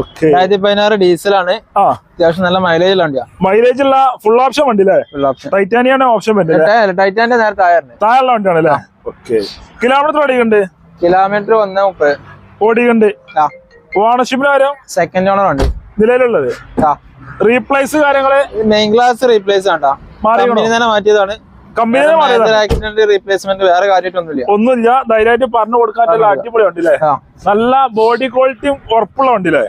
ഓക്കെ രണ്ടായിരത്തി പതിനാറ് ഡീസലാണ് ആ. അത്യാവശ്യം നല്ല മൈലേജ് വണ്ടിയാ. മൈലേജ് ഉള്ള ഫുൾ ഓപ്ഷൻ വണ്ടി അല്ലേ? ഫുൾ ഓപ്ഷൻ ടൈറ്റാനിയാണ് ഓപ്ഷൻ വരുന്നത് ടൈറ്റാന്റെ നേരത്തെ ആയിരുന്നു താഴെയുള്ള വണ്ടിയാണ് അല്ലേ? ഓക്കെ കിലോമീറ്റർ ഓടിക്കുന്നുണ്ട് കിലോമീറ്റർ ഒന്ന് മുപ്പത്. ഓടിക്കുന്നുണ്ട് ആ. ഓണർഷിപ്പിന് കാര്യം സെക്കൻഡ് ഓണർ ഉണ്ട്. നിലവിലുള്ളത്. റീപ്ലേസ് കാര്യങ്ങൾ? മെയിൻ ക്ലാസ് റീപ്ലേസ് ആണ്ടാ? കമ്പനി തന്നെ മാറ്റിയതാണ്. കമ്പനി റീപ്ലേസ്മെന്റ് വേറെ കാര്യമായിട്ടൊന്നുമില്ല ഒന്നുമില്ല. ധൈര്യമായിട്ട് പറഞ്ഞു കൊടുക്കാൻ അടിപൊളി ഉണ്ടല്ലേ? നല്ല ബോഡി ക്വാളിറ്റിയും ഉറപ്പുള്ള ഉണ്ടല്ലേ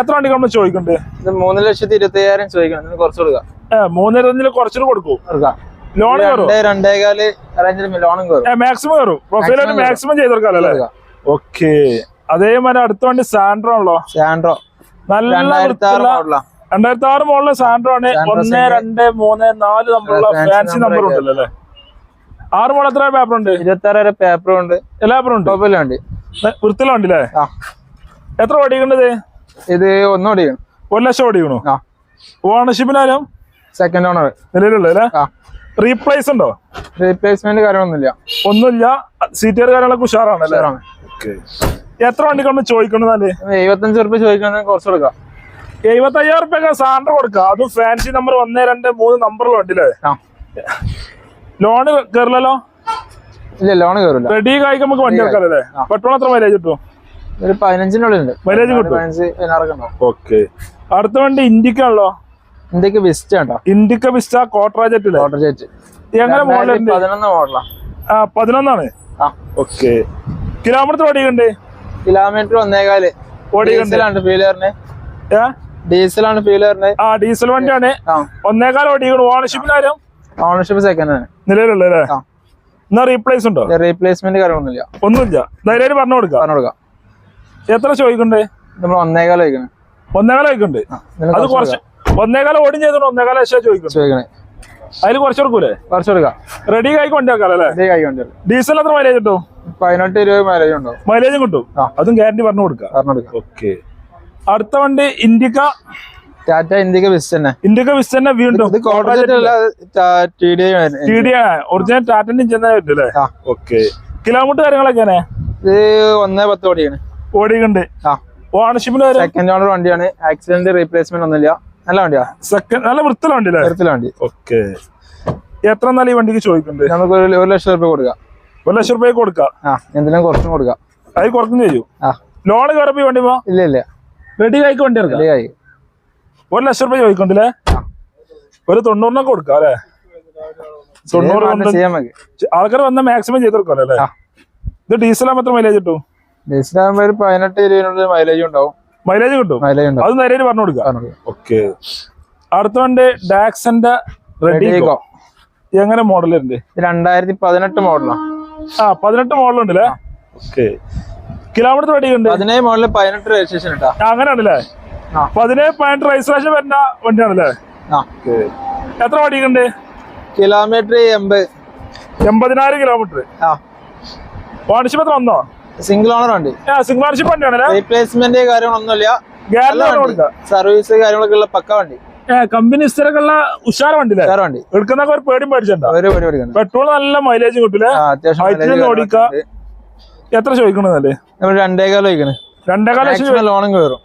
എത്ര വണ്ടി നമ്മൾ ചോദിക്കുന്നുണ്ട്? മൂന്ന് ലക്ഷത്തി ഇരുപത്തി അയ്യായിരം ചോദിക്കണം കുറച്ച് കൊടുക്കാം. ഏ കുറച്ചു കൊടുക്കൂ. ലോൺ രണ്ടേകാൽ ലോണും മാക്സിമം കയറും പ്രൊഫൈലായിട്ട് മാക്സിമം ചെയ്തെടുക്കാല്ലേ ഓക്കെ അതേമാതിരി അടുത്ത വണ്ടി സാൻഡ്രോ ഉള്ളോ? സാൻഡ്രോ നല്ല രണ്ടായിരത്തി ആറ് മോളിലെ സാൻഡ്രോ ആണ്. ഒന്ന്. രണ്ട് മൂന്ന് നാല് നമ്പറുള്ള ഫാൻസി നമ്പർ ഉണ്ടല്ലേ അല്ലേ? ആറ് മോൾ എത്ര പേപ്പർ ഉണ്ട്? ഇരുപത്തി ആറ് പേപ്പറും ഉണ്ട്. എല്ലാ പേപ്പറും ഉണ്ട്? ഉണ്ട്. വണ്ടി വൃത്തിലുണ്ടല്ലേ ആ. എത്ര ഓടിക്കണ്ടത് ഇത് ഒന്നും ഓടിക്കണം. ഒരു ലക്ഷം ഓടിക്കണോ? ഓണർഷിപ്പിനാലും സെക്കൻഡ് ഓണർ നിലവിലുള്ള അല്ലേ? റീപ്ലേസ് ഉണ്ടോ? റീപ്ലേസ്മെന്റ് കാര്യമൊന്നുമില്ല ഒന്നുമില്ല. സീറ്റുകാർ കാര്യങ്ങളൊക്കെ ഉഷാറാണ് ഉഷാറാണ്. എത്ര വണ്ടിക്കാണ് ചോദിക്കണതല്ലേ എഴുപത്തഞ്ച് റുപ്യ ചോദിക്കണമെങ്കിൽ കുറച്ച് കൊടുക്കാം. എഴുപത്തി അയ്യായിരം റുപ്യൊക്കെ സാറിന് കൊടുക്കുക അതും ഫാൻസി നമ്പർ ഒന്ന് രണ്ട് മൂന്ന് നമ്പറുള്ള വണ്ടിയില്ലേ ആ. ലോണ് കയറില്ലല്ലോ ഇല്ല ലോൺ കയറില്ല റെഡി കായ്ക്ക് നമുക്ക് വണ്ടി എടുക്കാല്ലേ. പെട്രോൾ എത്ര മൈലേജ് കിട്ടും? ഒരു പതിനഞ്ചിനുള്ളിൽ ഉണ്ട്. Mileage കിട്ടും? ഓക്കെ അടുത്ത വണ്ടി ഇൻഡിക്ക ആണല്ലോ ഇന്ത്യയ്ക്ക് വിസ്റ്റ കേട്ടോ. ഇന്ത്യയ്ക്ക് വിസ്റ്റ കോട്ടറാജറ്റ് ചേച്ചി എങ്ങനെ മോഡലുണ്ട് പതിനൊന്ന് മോഡലാ ആ. പതിനൊന്നാണ്. ഓക്കെ കിലോമീറ്റർ ഓടിയുണ്ട് കിലോമീറ്റർ ഒന്നേകാൽ ഡീസലാണ് ഫീലറിന് ഡീസലാണ് ഫീലറിന് ആ ഡീസൽ വണ്ടിയാണ്. ഒന്നേകാൽ ഓടിക്കണം. ഓടിക്കണം ഓണർഷിപ്പിനാരും ഓണർഷിപ്പ് സെക്കൻഡ് ആണ്. നിലവിലുള്ള എന്നാ റീപ്ലേസ് ഉണ്ടോ? റീപ്ലേസ്മെന്റ് കാര്യമൊന്നുമില്ല ഒന്നുമില്ല. ധൈര്യം പറഞ്ഞു കൊടുക്കാം. പറഞ്ഞു കൊടുക്കാം. എത്ര ചോദിക്കണ്ടേ? നമ്മൾ ഒന്നേകാലം ചോദിക്കണേ. ഒന്നേകാലം ചോദിക്കണ്ട്. അത് കുറച്ച് ഒന്നേകാലം ഓടി ചെയ്തോണ്ട് ഒന്നേകാലം ലക്ഷം ചോദിക്കും ചോദിക്കണേ. അതിൽ കുറച്ച് കൊടുക്കൂലേ? കുറച്ച് കൊടുക്കാം. റെഡി ആയിക്ക് വണ്ടി വെക്കാം അല്ലേ ഇതേ കൈ ഡീസൽ എത്ര മൈലേജ് കിട്ടും? പതിനെട്ട് ഇരുപത് മൈലേജ് ഉണ്ടോ? മൈലേജും കിട്ടും. അതും ഗ്യാരണ്ടി പറഞ്ഞു കൊടുക്കാം. പറഞ്ഞു കൊടുക്കാം. ഓക്കെ അടുത്ത വണ്ടി ഇന്ത്യക്ക. ടാറ്റ ഇന്ത്യയ്ക്ക് വിസ്റ്റ് തന്നെ. ഇൻഡിക്ക വിസ് തന്നെ വീണ്ടും ടി ഡി ഒറിജിനൽ ടാറ്റന്റെ ഇഞ്ചിൻ തന്നെ പറ്റില്ലേ ഓക്കെ കിലോമീറ്റർ കാര്യങ്ങളൊക്കെയാണ് ഇത് ഒന്നേ പത്ത് ഓടിയാണ്. ഓടിയുണ്ട് ഓണർഷിപ്പിന് സെക്കൻഡ് ഓണർ വണ്ടിയാണ്. ആക്സിഡന്റ് റീപ്ലേസ്മെന്റ് ഒന്നുമില്ല. നല്ല വണ്ടിയാ. സെക്കൻഡ് നല്ല വൃത്തിയുള്ള വണ്ടി വൃത്തിയുള്ള വണ്ടി. ഓക്കെ എത്ര എന്നാലും ഈ വണ്ടിക്ക് ചോദിക്കുന്നുണ്ട് നമുക്ക് ഒരു ഒരു ലക്ഷം രൂപ കൊടുക്കാം. ഒരു ലക്ഷം രൂപയൊക്കെ കൊടുക്കാം. ആ എന്തിനും കുറച്ചും കൊടുക്കാം? അത് കുറച്ചും ചെയ്യൂ. ആ. ലോൺ കയറപ്പോ ഈ വണ്ടി പോ ഇല്ല ഇല്ല. റെഡി ആയിക്ക് വണ്ടി എടുക്കാം? റെഡി ആയി. ഒരു ലക്ഷം രൂപ ചോദിക്കണ്ടല്ലേ? ഒരു തൊണ്ണൂറിനൊക്കെ കൊടുക്കാം അല്ലേ? തൊണ്ണൂറ് ആൾക്കാർ വന്ന മാക്സിമം ചെയ്ത് കൊടുക്കാം അല്ലേ? ഇത് ഡീസലാകുമ്പോൾ എത്ര മൈലേജ് കിട്ടും? ഡീസലാകുമ്പോ ഒരു പതിനെട്ട് ഇരുപതിനുള്ളിൽ മൈലേജ് ഉണ്ടാവും. മൈലേജ് കിട്ടും? മൈലേജ് ഉണ്ടാവും. അത് നേരെ പറഞ്ഞു കൊടുക്കാം. ഓക്കെ അടുത്ത വണ്ടി ഡാക്സന്റെ റെഡി Redigo. എങ്ങനെ മോഡലുണ്ട് ഉണ്ട് രണ്ടായിരത്തി പതിനെട്ട് മോഡലാണ് ആ പതിനെട്ട് മോഡൽ ഉണ്ടല്ലേ ഓക്കെ. കിലോമീറ്റർ വണ്ടിയുണ്ട് ഉണ്ട്? പതിനേഴ് മോഡൽ പതിനെട്ട് രജിസ്ട്രേഷൻ ഇട്ടാ അങ്ങനെയാണല്ലേ? പതിനേഴ് പതിനെട്ട് രജിസ്ട്രേഷൻ വരുന്ന വണ്ടിയാണല്ലേ? എത്ര വണ്ടിയുണ്ട് കിലോമീറ്റർ എൺപത്. എൺപതിനായിരം കിലോമീറ്റർ. ഓണർഷിപ്പ് എത്ര വന്നോ? സിംഗിൾ ഓണർ വണ്ടി. സിംഗിൾ ഓണർഷിപ്പ് വണ്ടിയാണല്ലേ? റീപ്ലേസ്മെന്റ് കാര്യങ്ങളൊന്നുമില്ല. സർവീസ് കാര്യങ്ങളൊക്കെ ഉള്ള പക്ക വണ്ടി. കമ്പനി സ്ഥിരക്കുള്ള ഉഷാർ വണ്ടിയില്ലേ? വേറെ വണ്ടി. എടുക്കുന്ന ഒരു പേടിയും പേടിച്ചിട്ടുണ്ടോ? പെട്രോൾ നല്ല മൈലേജ് കിട്ടൂലേ? ആ അത്യാവശ്യം കാര്യങ്ങളൊക്കെ എത്ര ചോദിക്കണതല്ലേ. നമ്മൾ രണ്ടേകാലം വയ്ക്കണ് രണ്ടേകാല ലക്ഷം ലോണും കയറും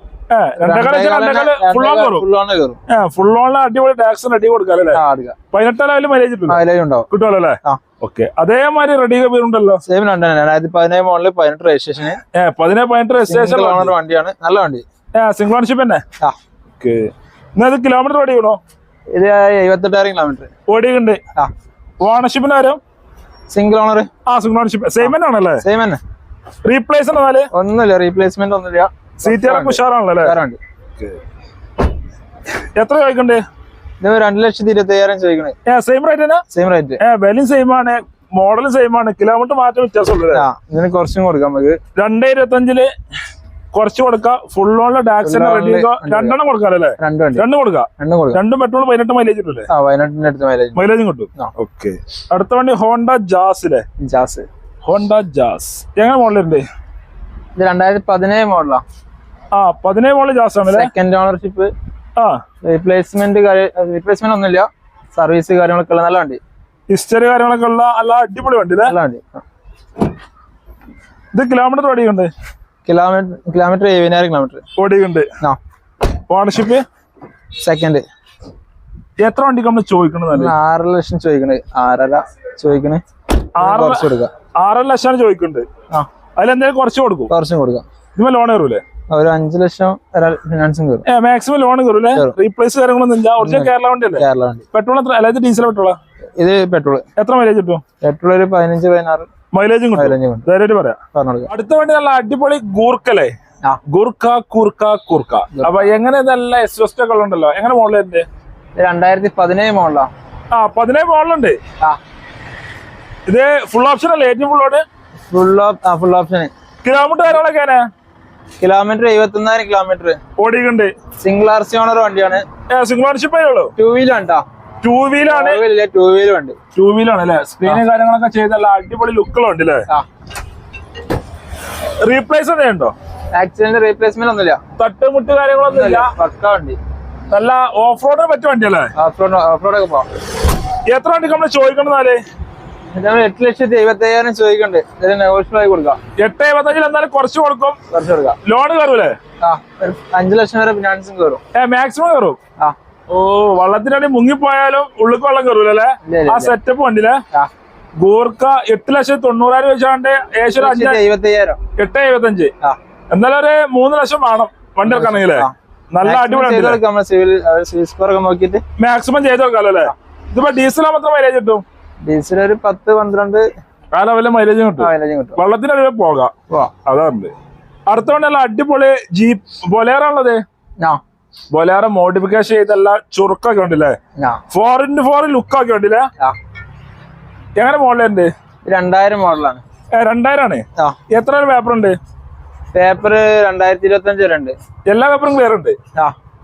ഫുൾ ഓൺ അടിപൊളി ടാക്സ് റെഡി കൊടുക്കാല്ലേ പതിനെട്ടാലും മൈലേജ് കിട്ടില്ല മൈലേജ് ഉണ്ടാവും. കിട്ടുമല്ലോ അല്ലേ? ഓക്കെ അതേമാതിരി റെഡി ഉണ്ടല്ലോ? സെയിം രണ്ടാണ് രണ്ടായിരത്തി പതിനേഴ് മോഡൽ പതിനെട്ട് രജിസ്ട്രേഷന് പതിനേഴ് പതിനെട്ട് രജിസ്ട്രേഷൻ വണ്ടിയാണ്. നല്ല വണ്ടി. സിംഗിൾ ഓണർഷിപ്പ് തന്നെ? ഓക്കെ എന്നാ ഇത് കിലോമീറ്റർ ഓടിക്കണോ ഇത് എഴുപത്തെട്ടായിരം കിലോമീറ്റർ ഓടിയുണ്ട് ആ. ഓണർഷിപ്പിന് ആരോ? സിംഗിൾ ഓണർ ആ സിംഗിൾ ഓണർഷിപ്പ് സെയിം തന്നെ ആണല്ലേ? സെയിം തന്നെ. റീപ്ലേസ് എന്നാൽ? ഒന്നുമില്ല റീപ്ലേസ്മെന്റ് ഒന്നുമില്ല. സീറ്റുകളൊക്കെ ഉഷാറാണല്ലോ അല്ലേ? എത്ര ചോദിക്കണ്ടേ? രണ്ടു ലക്ഷത്തി ഇരുപത്തി അയ്യായിരം ചോദിക്കണേ സെയിം റേറ്റ് തന്നെ? സെയിം റേറ്റ് വിലയും സെയിം ആണ്. മോഡലും സെയിം ആണ്. കിലോമീറ്റർ മാറ്റം വ്യത്യാസമുള്ളത് ഇതിന് കുറച്ചും കൊടുക്കാം നമുക്ക്. രണ്ട് ഇരുപത്തഞ്ചിൽ കുറച്ച് കൊടുക്കാം. ഫുൾ ഓണിലെ ഡാക്സ് രണ്ടെണ്ണം കൊടുക്കാം അല്ലേ? രണ്ട് കൊടുക്കാം. രണ്ടും പെട്രോൾ പതിനെട്ട് മൈലേജ് കിട്ടൂലേ? മൈലേജ് മൈലേജും കിട്ടും. ഓക്കെ. അടുത്ത വണ്ടി ഹോണ്ട ജാസ് അല്ലേ ജാസ് ഹോണ്ട ജാസ് എങ്ങനെ മോഡലുണ്ട് ഇത് രണ്ടായിരത്തി പതിനേഴ് മോഡലാ ആ പതിനേഴ് മോഡൽ ജാസ് ആണ് സെക്കൻഡ് ഓണർഷിപ്പ് ആ. റീപ്ലേസ്മെന്റ് റീപ്ലേസ്മെന്റ് ഒന്നുമില്ല. സർവീസ് കാര്യങ്ങളൊക്കെ ഉള്ള നല്ല വണ്ടി. ഹിസ്റ്ററി കാര്യങ്ങളൊക്കെ ഉള്ള അല്ല അടിപൊളി വണ്ടി അല്ലേ? ഇത് കിലോമീറ്റർ ഓടിയുണ്ട് കിലോമീറ്റർ കിലോമീറ്റർ എഴുപതിനായിരം കിലോമീറ്റർ. ഓടിയുണ്ട് ആ. ഓണർഷിപ്പ് സെക്കൻഡ് എത്ര വണ്ടിക്ക് നമ്മൾ ചോദിക്കണത് ആറ് ലക്ഷം ചോദിക്കണത് ആറര ചോദിക്കണേ. കുറച്ച് കൊടുക്കാം. ആറര ലക്ഷമാണ് ചോദിക്കുന്നുണ്ട് ആ. അതിലെന്തെങ്കിലും കുറച്ച് കൊടുക്കും. കുറച്ചും കൊടുക്കാം. ഇതിന് ലോൺ കയറൂലേ ഒരു അഞ്ചു ലക്ഷം ഫിനാൻസും കയറും മാക്സിമം ലോൺ കയറൂലേ കയറും. റീപ്ലേസ് കാര്യങ്ങളൊന്നും ഇല്ല. ഒറിജിനൽ കേരള വണ്ടി അല്ലേ? കേരള വണ്ടി. പെട്രോൾ എത്ര അല്ലാതെ ഡീസൽ പെട്രോളാ ഇത് പെട്രോൾ എത്ര മൈലേജ് കിട്ടും? പെട്രോൾ ഒരു പതിനഞ്ച് പതിനാറ്. മൈലേജും കിട്ടും. ധൈര്യമായിട്ട് പറയാം. അടുത്ത വണ്ടി നല്ല അടിപൊളി ഗൂർക്കല്ലേ? ഗുർക്ക കുർക്ക കുർക്ക. അപ്പൊ എങ്ങനെ നല്ല എക്സോസ്റ്റ് ഒക്കെ ഉണ്ടല്ലോ എങ്ങനെ ഇത് രണ്ടായിരത്തി പതിനേഴ് മോഡലാ ആ പതിനേഴ് മോഡലുണ്ട് ഇത് ഫുൾ ഓപ്ഷൻ അല്ലേ? ഏറ്റവും full full full option kilometre കാര്യങ്ങളൊക്കെ കിലോമീറ്റർ കിലോമീറ്റർ എഴുപത്തൊന്നായിരം കിലോമീറ്റർ ഓടിക്കുന്നുണ്ട് സിംഗിൾ ആർ സി ഓണർ വണ്ടിയാണ്. സിംഗിൾ ഓണർഷിപ്പ് ടൂ വീലർ ഉണ്ടോ ടൂ വീലാണ് ടൂ വീലും ഉണ്ട്. ടൂ വീലാണ് അല്ലെ? സ്ക്രീനും കാര്യങ്ങളൊക്കെ ചെയ്തല്ല അടിപൊളി ലുക്കുകളുണ്ട് അല്ലേ? റീപ്ലേസ് ഉണ്ടോ? ആക്സിഡന്റ് റീപ്ലേസ്മെന്റ് ഒന്നുമില്ല. തട്ടുമുട്ട് കാര്യങ്ങളൊന്നും ഇല്ല. പക്ക വണ്ടി. നല്ല ഓഫ് റോഡിന് പറ്റിയ വണ്ടിയല്ലേ ഓഫ് റോഡ് ഓഫ് റോഡൊക്കെ പോവാം. എത്ര വണ്ടി നമ്മൾ ചോദിക്കണമെന്നാലേ എട്ട് ലക്ഷത്തി എഴുപത്തി അയ്യായിരം ചോദിക്കുന്നുണ്ട് ആയി കൊടുക്കാം. എട്ട് എഴുപത്തഞ്ചിൽ എന്തായാലും കുറച്ച് കൊടുക്കും. കുറച്ച് കൊടുക്കാം. ലോൺ കയറൂലേ ഒരു ലക്ഷം വരെ ഫിനാൻസും കയറും മാക്സിമം കയറും ആ. ഓ വള്ളത്തിനടി മുങ്ങിപ്പോയാലും ഉള്ളിക്ക് വെള്ളം ഇല്ല, ആ സെറ്റപ്പ് വണ്ടിലെ ഗോർക്ക എട്ട് ലക്ഷത്തി തൊണ്ണൂറായിരം വെച്ചാണ്ട് ഏശ്വര എട്ട് എഴുപത്തഞ്ച്. എന്നാലും ഒരു മൂന്ന് ലക്ഷം വേണം വണ്ടി ഇറക്കണമെങ്കിലേ നല്ല അടിപൊളി മാക്സിമം ചെയ്ത് നോക്കാലോ അല്ലേ? ഇതിപ്പോ ഡീസൽ മാത്രം മൈലേജ് കിട്ടും? ഡീസൽ ഒരു പത്ത് പന്ത്രണ്ട്. ആ ലെവലിൽ മൈലേജ് കിട്ടും. വള്ളത്തിനടി പോകാം. അതാണ് അതാണ്ട് അടുത്ത അടിപൊളി ജീപ്പ് ബൊലേറാണുള്ളത് ബൊലേറ മോഡിഫിക്കേഷൻ ചെയ്തല്ല ചുരുക്കൊക്കെ ഉണ്ടല്ലേ? ഫോർ ഇന്റു ഫോർ ലുക്കൊക്കെ ഉണ്ടല്ലേ? എങ്ങനെ മോഡലുണ്ട് രണ്ടായിരം മോഡലാണ് രണ്ടായിരം ആണ്? എത്ര പേപ്പർ ഉണ്ട്? പേപ്പർ രണ്ടായിരത്തി ഇരുപത്തി അഞ്ച് വരെ ഉണ്ട്. എല്ലാ പേപ്പറും ക്ലിയർ ഉണ്ട്?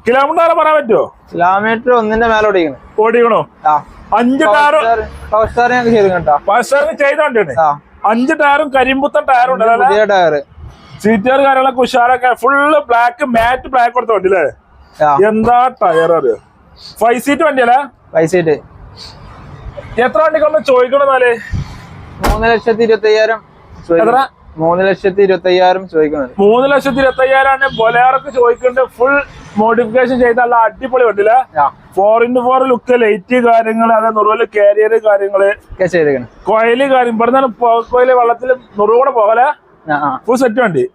കിലോമീറ്റർ ആരെ പറയാൻ പറ്റുമോ കിലോമീറ്റർ ഒന്നിന്റെ മേലെ ഓടിക്കണം? ഓടിക്കണോ അഞ്ച് ടയറും ചെയ്തോണ്ടാണ് അഞ്ച് ടയറും കരിമ്പുത്തൻ ടയറും ഉണ്ട് ടയർ സീറ്റുകാർ കാര്യങ്ങളൊക്കെ ഉഷാറൊക്കെ ഫുള്ള് ബ്ലാക്ക് മാറ്റ് ബ്ലാക്ക് കൊടുത്തോണ്ടല്ലേ? എന്താ ടയർ അത്? ഫൈവ് സീറ്റ് വണ്ടിയല്ലേ? ഫൈവ് സീറ്റ് എത്ര വണ്ടിക്കൊന്ന് ചോദിക്കണെന്നാൽ മൂന്ന് ലക്ഷത്തി ഇരുപത്തി അയ്യായിരം എത്ര? മൂന്ന് ലക്ഷത്തി ഇരുപത്തി അയ്യായിരം ചോദിക്കുന്നത് മൂന്ന് ലക്ഷത്തി ഇരുപത്തി അയ്യായിരം ബൊലേറൊക്കെ ചോദിക്കുന്നുണ്ട്. ഫുൾ മോഡിഫിക്കേഷൻ ചെയ്ത നല്ല അടിപൊളി വണ്ടിയില്ലേ? അല്ലേ four into four look light കാര്യങ്ങൾ അതെ നുറുവൽ കാരിയർ കാര്യങ്ങൾ. കോയിൽ കാര്യം ഇവിടെ നിന്നാണ് കോയിൽ വെള്ളത്തിൽ നുറുകൂടെ പോകലെ ഫുൾ സെറ്റ് വണ്ടി.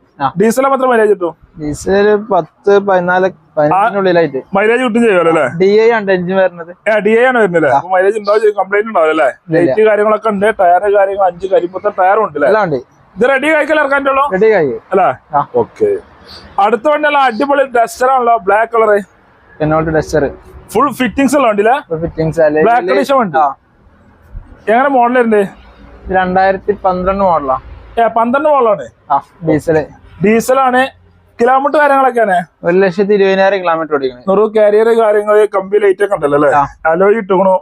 ഡീസൽ മാത്രം മൈലേജ് കിട്ടും. ഡീസൽ പത്ത് പതിനാല് പതിനഞ്ചിനുള്ളിലായിട്ട്. മൈലേജ് കിട്ടും ചെയ്യുമല്ലോ അല്ലേ? ഡി ഐ ഉണ്ട് എഞ്ചിൻ വരുന്നത് ഡി ആണ് വരുന്നില്ലേ അപ്പൊ മൈലേജ് ഉണ്ടാവും കംപ്ലൈന്റ് ഉണ്ടാവില്ലേ ലൈറ്റ് കാര്യങ്ങളൊക്കെ ഉണ്ട് ടയർ കാര്യങ്ങൾ അഞ്ച് ടയറും ഉണ്ട് ഇത് റെഡി ഇറക്കാനുള്ളൂ റെഡി അല്ലേ. ഓക്കെ അടുത്ത വണ്ടി അല്ല അടിപൊളി ഡസ്റ്റർ ആണല്ലോ black colour Duster full fittings ഉള്ള വണ്ടിയില്ലേ ഫിറ്റിംഗ്സ് ബ്ലാക്ക് എങ്ങനെ മോഡലുണ്ട് ഇത് രണ്ടായിരത്തി പന്ത്രണ്ട് മോഡലാ പന്ത്രണ്ട് മോഡലാണ് ഡീസൽ ഡീസലാണ് കിലോമീറ്റർ കാര്യങ്ങളൊക്കെയാണ്? ഒരു ലക്ഷത്തി ഇരുപതിനായിരം കിലോമീറ്റർ ഓടിക്കണേ. നെറു കാരിയർ കാര്യങ്ങൾ കമ്പി ലൈറ്റ് ഒക്കെ ഉണ്ടല്ലോ അല്ലേ. അലോയി ഇട്ടുക്കണു.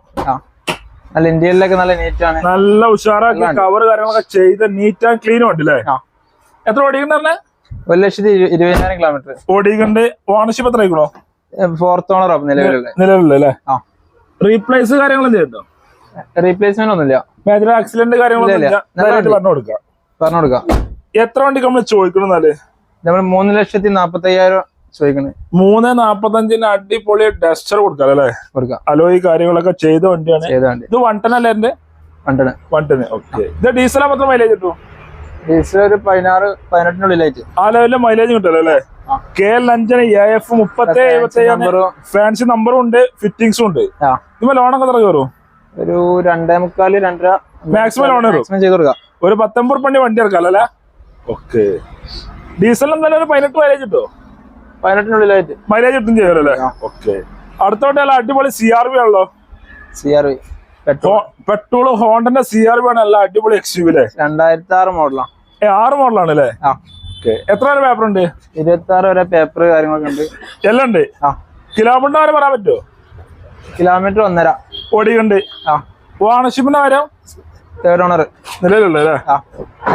നല്ല ഇന്ത്യയിലൊക്കെ നല്ല നീറ്റ് ആണ്. നല്ല ഉഷാറാക്കി കവർ കാര്യങ്ങളൊക്കെ ചെയ്ത് നീറ്റ് ആൻഡ് ക്ലീനും ഉണ്ട് അല്ലേ? ആ. എത്ര ഓടിക്കണ്ടേ ഒരു ലക്ഷത്തി ഇരു- ഇരുപതിനായിരം കിലോമീറ്റർ ഓടിക്കണ്ട്. ഓണർഷിപ്പ് എത്ര ആയിക്കണോ? ഫോർത്ത് ഓണർ നിലവിലുള്ള. ആ. റീപ്ലേസ് കാര്യങ്ങൾ എന്തെയുണ്ടോ റീപ്ലേസ്മെന്റ് ഒന്നുമില്ല. മേജർ ആക്സിഡന്റ് കാര്യങ്ങളൊന്നും പറഞ്ഞു കൊടുക്കാം. പറഞ്ഞു കൊടുക്കാം. എത്ര വണ്ടിക്ക് നമ്മൾ ചോദിക്കണമെന്നാൽ നമ്മൾ മൂന്ന് ലക്ഷത്തി നാപ്പത്തി അയ്യായിരം ചോദിക്കണേ. മൂന്ന് നാപ്പത്തഞ്ചിന് അടിപൊളി ഡസ്റ്റർ കൊടുക്കാം അല്ലേ? കൊടുക്കാം. അലോയി കാര്യങ്ങളൊക്കെ ചെയ്ത വണ്ടിയാണ്. ചെയ്ത വണ്ടി. ഇത് വൺ ടൺ അല്ലേ എന്റെ വണ്ടിന്. വൺ ടൺ ഓക്കെ ഇത് ഡീസൽ മാത്രം മൈലേജ് കിട്ടും? ഡീസൽ ഒരു പതിനാറ് പതിനെട്ടിനുള്ളിലായിട്ട് ആ ലെവലിൽ മൈലേജ് കിട്ടുമല്ലോ അല്ലേ. കെ എൽ അഞ്ചന് എ എഫ് മുപ്പത്തി എഴുപത്തി ഫാൻസി നമ്പറും ഉണ്ട് ഫിറ്റിംഗ്സും ഉണ്ട്. ഇപ്പൊ ലോണൊക്കെ എത്ര കയറും? ഒരു രണ്ടേ മുക്കാൽ രണ്ടര. മാക്സിമം ലോൺ ചെയ്ത് കൊടുക്കാം. ഒരു പത്തൊമ്പത് പണി വണ്ടി ഇറക്കാം അല്ലേ? ഓക്കെ ഡീസൽ എന്തായാലും ഒരു പതിനെട്ട് മൈലേജ് കിട്ടുമോ പതിനെട്ടിനുള്ളിലായിട്ട്. മൈലേജ് കിട്ടും അല്ലേ ഓക്കെ അടുത്തോട്ട് അല്ല അടിപൊളി സി ആർ വി ആണല്ലോ. C R V petrol. ഹോണ്ടന്റെ C R V ആണ് അല്ല അടിപൊളി എക്സ് യു അല്ലേ രണ്ടായിരത്തി ആറ് മോഡലാണ് ഏ, ആറ് മോഡലാണ് അല്ലേ ആ. ഓക്കെ എത്ര വരെ പേപ്പർ ഉണ്ട്? ഇരുപത്തി ആറ് വരെ പേപ്പർ കാര്യങ്ങളൊക്കെ ഉണ്ട്. എല്ലാം ഉണ്ട്? ആ. കിലോമീറ്റർ വരെ പറയാൻ പറ്റുമോ കിലോമീറ്റർ ഒന്നര. ഓടിയുണ്ട് ആ. ഓണർഷിപ്പിന്റെ കാര്യം? തേർഡ് ഓണർ നിലവിലുള്ള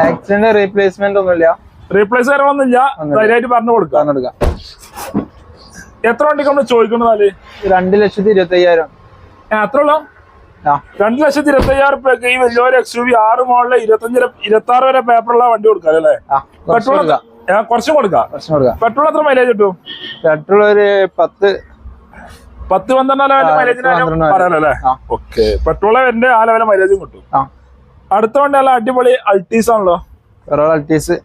ആക്സിഡന്റ് റീപ്ലേസ്മെന്റ് ഒന്നുമില്ല. റീപ്ലേസ് കാര്യങ്ങളൊന്നുമില്ല ധൈര്യമായിട്ട് പറഞ്ഞു കൊടുക്കാം എത്ര കൊടുക്കാം എത്ര വണ്ടിക്ക് നമ്മൾ ചോദിക്കണമെന്നാൽ രണ്ട് ലക്ഷത്തി ഇരുപത്തി അയ്യായിരം അത്ര ഉള്ള? രണ്ട് ലക്ഷത്തി ഇരുപത്തി അയ്യായിരം റുപ്യക്ക് ഈ വലിയൊരു എക്സ് യു വി ആറ് മോളിൽ ഇരുപത്തഞ്ച് ഇരുപത്തി ആറ് വരെ പേപ്പറുള്ള വണ്ടി കൊടുക്കാം അല്ലേ? പെട്രോൾ കുറച്ചും കൊടുക്കാം. പെട്രോൾ എത്ര മൈലേജ് കിട്ടും? പെട്രോൾ ഒരു പത്ത് പത്ത് പന്ത്രണ്ട് മൈലേജിന്. ഓക്കെ. പെട്രോൾ എന്റെ ആ ലെവലെ മൈലേജും കിട്ടും. അടുത്ത വണ്ടി അല്ല അടിപൊളി അൾട്ടീസ് ആണല്ലോ. അൾട്ടീസ്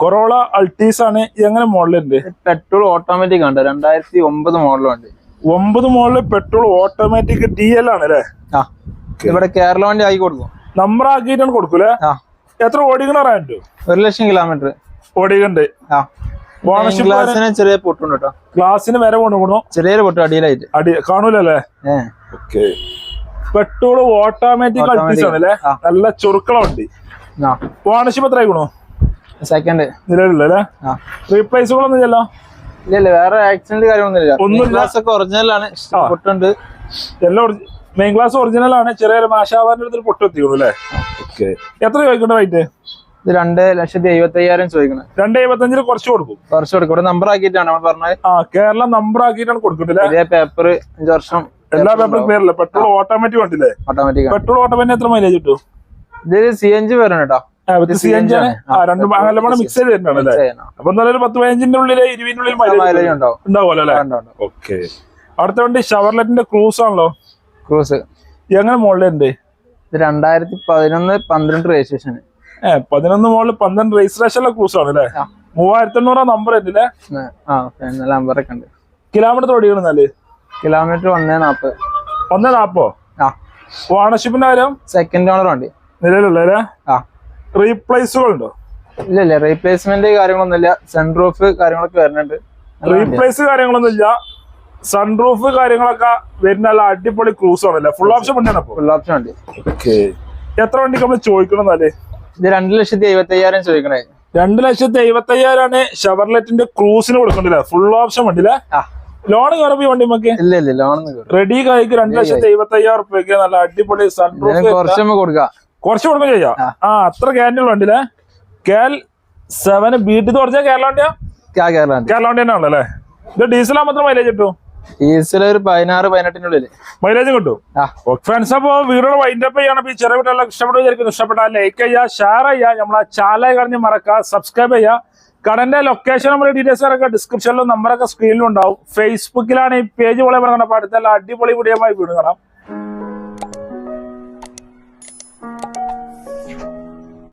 കൊറോള അൾട്ടീസ് ആണ്. എങ്ങനെ മോഡലുണ്ട് പെട്രോൾ ഓട്ടോമാറ്റിക് ആണ് രണ്ടായിരത്തി ഒമ്പത് മോഡലും ഉണ്ട്. ഒമ്പത് model petrol automatic D L ആണ് അല്ലേ? ആ. ഇവിടെ കേരള വണ്ടി ആക്കി കൊടുക്കും. നമ്പർ ആക്കിയിട്ടാണ് കൊടുക്കൂലേ? ആ. എത്ര ഓടിക്കണ പറ്റുമോ ഒരു ലക്ഷം കിലോമീറ്റർ ഓടിക്കണ്ട്. ഗ്ലാസിന് ചെറിയ പൊട്ടുണ്ട് കേട്ടോ ഗ്ലാസിന് വരെ കൊണ്ടുപോകണു ചെറിയൊരു പൊട്ട് അടിയിലായിട്ട്. അടി കാണൂലല്ലേ? ഓക്കെ പെട്രോൾ ഓട്ടോമാറ്റിക് അൾട്ടീസ് ആണല്ലേ? അല്ലേ നല്ല ചുരുക്കള വണ്ടി. ഓണർഷിപ്പ് എത്ര ആയിക്കണോ സെക്കൻഡ് ആ. റീപ്ലേസുകളൊന്നും ഇല്ലല്ലോ? ഇല്ല വേറെ ആക്സിഡന്റ് കാര്യമൊന്നുമില്ല ഒന്നുമില്ല. ആണ്. പൊട്ടുണ്ട്. എല്ലാം മെയിൻ ക്ലാസ് ഒറിജിനൽ ആണ്. ചെറിയൊരു മാഷാവാന്റെ അടുത്ത് പൊട്ട് എത്തിക്കുന്നു അല്ലേ? ഓക്കെ. എത്ര ചോദിക്കണ്ട റേറ്റ് ഇത് രണ്ട് ലക്ഷത്തി എഴുപത്തി അയ്യായിരം ചോദിക്കണം. രണ്ട് എഴുപത്തി അഞ്ചിന് കുറച്ച് കൊടുക്കും. കുറച്ച് കൊടുക്കും. ഇവിടെ നമ്പർ ആക്കിയിട്ടാണ് നമ്മൾ പറഞ്ഞത്. ആ കേരളം നമ്പർ ആക്കിയിട്ടാണ് കൊടുക്കുന്നത് പുതിയ പേപ്പർ അഞ്ച് വർഷം എല്ലാ പേപ്പറും പേരില്ല പെട്രോൾ ഓട്ടോമാറ്റിക് വണ്ടില്ലേ ഓട്ടോമാറ്റിക് പെട്രോൾ ഓട്ടോമാറ്റിക് എത്ര മൈലേജ് കിട്ടും? ഇതിൽ സി എൻ ജി വരണം കേട്ടോ. രണ്ട് മിക്സ് ചെയ്ത് തരുന്നതാണ് അല്ലേ? അപ്പൊ പത്ത് പതിനഞ്ചിന്റെ ഉള്ളിൽ മൈലേജ് ഉണ്ടാവുമല്ലോ. ഓക്കെ അടുത്ത വണ്ടി ഷവർലെറ്റിന്റെ ക്രൂസ് ആണല്ലോ. ക്രൂസ് എങ്ങനെ മോളിലുണ്ട് ഇത് രണ്ടായിരത്തി പതിനൊന്ന് പന്ത്രണ്ട് രജിസ്ട്രേഷൻ ഏ പതിനൊന്ന് മോളിൽ പന്ത്രണ്ട് ക്രൂസ് ആണ് അല്ലേ ആ. മൂവായിരത്തി എണ്ണൂറ് നമ്പർ ഉണ്ടല്ലേ ആ നമ്പറൊക്കെ ഉണ്ട്. കിലോമീറ്റർ ഓടിക്കണെന്നാൽ കിലോമീറ്റർ ഒന്നേ നാപ്പത്. ഒന്നേ നാപ്പോ ആ. ഓണർഷിപ്പിന്റെ കാര്യം? സെക്കൻഡ് ഓണർ വണ്ടി. നിലവിലുള്ള ആ. റീപ്ലേസുകൾ ഉണ്ടോ ഇല്ല ഇല്ല റീപ്ലേസ്മെന്റ് കാര്യങ്ങളൊന്നുമില്ല. സൺറൂഫ് കാര്യങ്ങളൊക്കെ വരുന്നുണ്ട്. റീപ്ലേസ് കാര്യങ്ങളൊന്നും ഇല്ല സൺറൂഫ് കാര്യങ്ങളൊക്കെ വരുന്ന നല്ല അടിപൊളി ക്രൂസ് ആണല്ലേ? ഫുൾ ഓപ്ഷൻ വണ്ടിയാണ് അപ്പൊ ഫുൾ ഓപ്ഷൻ വണ്ടി. എത്ര വണ്ടി നമ്മൾ ചോദിക്കണം എന്നാൽ? ഇത് രണ്ട് ലക്ഷത്തി എഴുപത്തി അയ്യായിരം ചോദിക്കണേ. രണ്ട് ലക്ഷത്തി എഴുപത്തി അയ്യായിരമാണ് ഷവർലെറ്റിന്റെ ക്രൂസിന് കൊടുക്കണ്ടല്ലേ? ഫുൾ ഓപ്ഷൻ വണ്ടിയില്ലേ? ലോൺ കയറപ്പോ വണ്ടി നമുക്ക് ഇല്ല ഇല്ല ലോൺ റെഡി കായ്ക്ക് രണ്ട് ലക്ഷത്തി എഴുപത്തി അയ്യായിരം റുപ്യക്ക് നല്ല അടിപൊളി സൺറൂഫ് കുറച്ച് കൊടുക്കാം. കുറച്ച് കൊടുക്കും ചെയ്യാം? ആ. അത്ര ഗ്യാരണ്ടി വണ്ടിയില്ലേ കേൽ സെവൻ ബീറ്റ് കുറച്ചാ കേരള വണ്ടിയാ? കേരള വണ്ടി. തന്നെ ആണല്ലേ ഇത് ഡീസലാ മാത്രം മൈലേജ് കിട്ടും ഡീസൽ ഒരു പതിനാറ് പതിനെട്ടിനുള്ളിൽ മൈലേജ് കിട്ടും? ഫ്രണ്ട്സ് അപ്പോ വീഡിയോ വൈൻഡ് അപ്പ് ചെയ്യണം. ഈ ചെറിയ വീട്ടിലെല്ലാം ഇഷ്ടപ്പെട്ടു വിചാരിക്കുന്നു. ഇഷ്ടപ്പെട്ടാൽ ലൈക്ക് ചെയ്യുക ഷെയർ ചെയ്യുക. നമ്മളെ ചാനൽ കളഞ്ഞ് മറക്കുക. സബ്സ്ക്രൈബ് ചെയ്യുക. കടന്റെ ലൊക്കേഷൻ നമ്മൾ ഡീറ്റെയിൽസ് ഒക്കെ ഡിസ്ക്രിപ്ഷനിലും നമ്പറൊക്കെ സ്ക്രീനിലും ഉണ്ടാവും. ഫേസ്ബുക്കിലാണ് ഈ പേജ് പോലെ പറഞ്ഞ അടുത്തുള്ള അടിപൊളി വീഡിയോ വീട് കാണാം.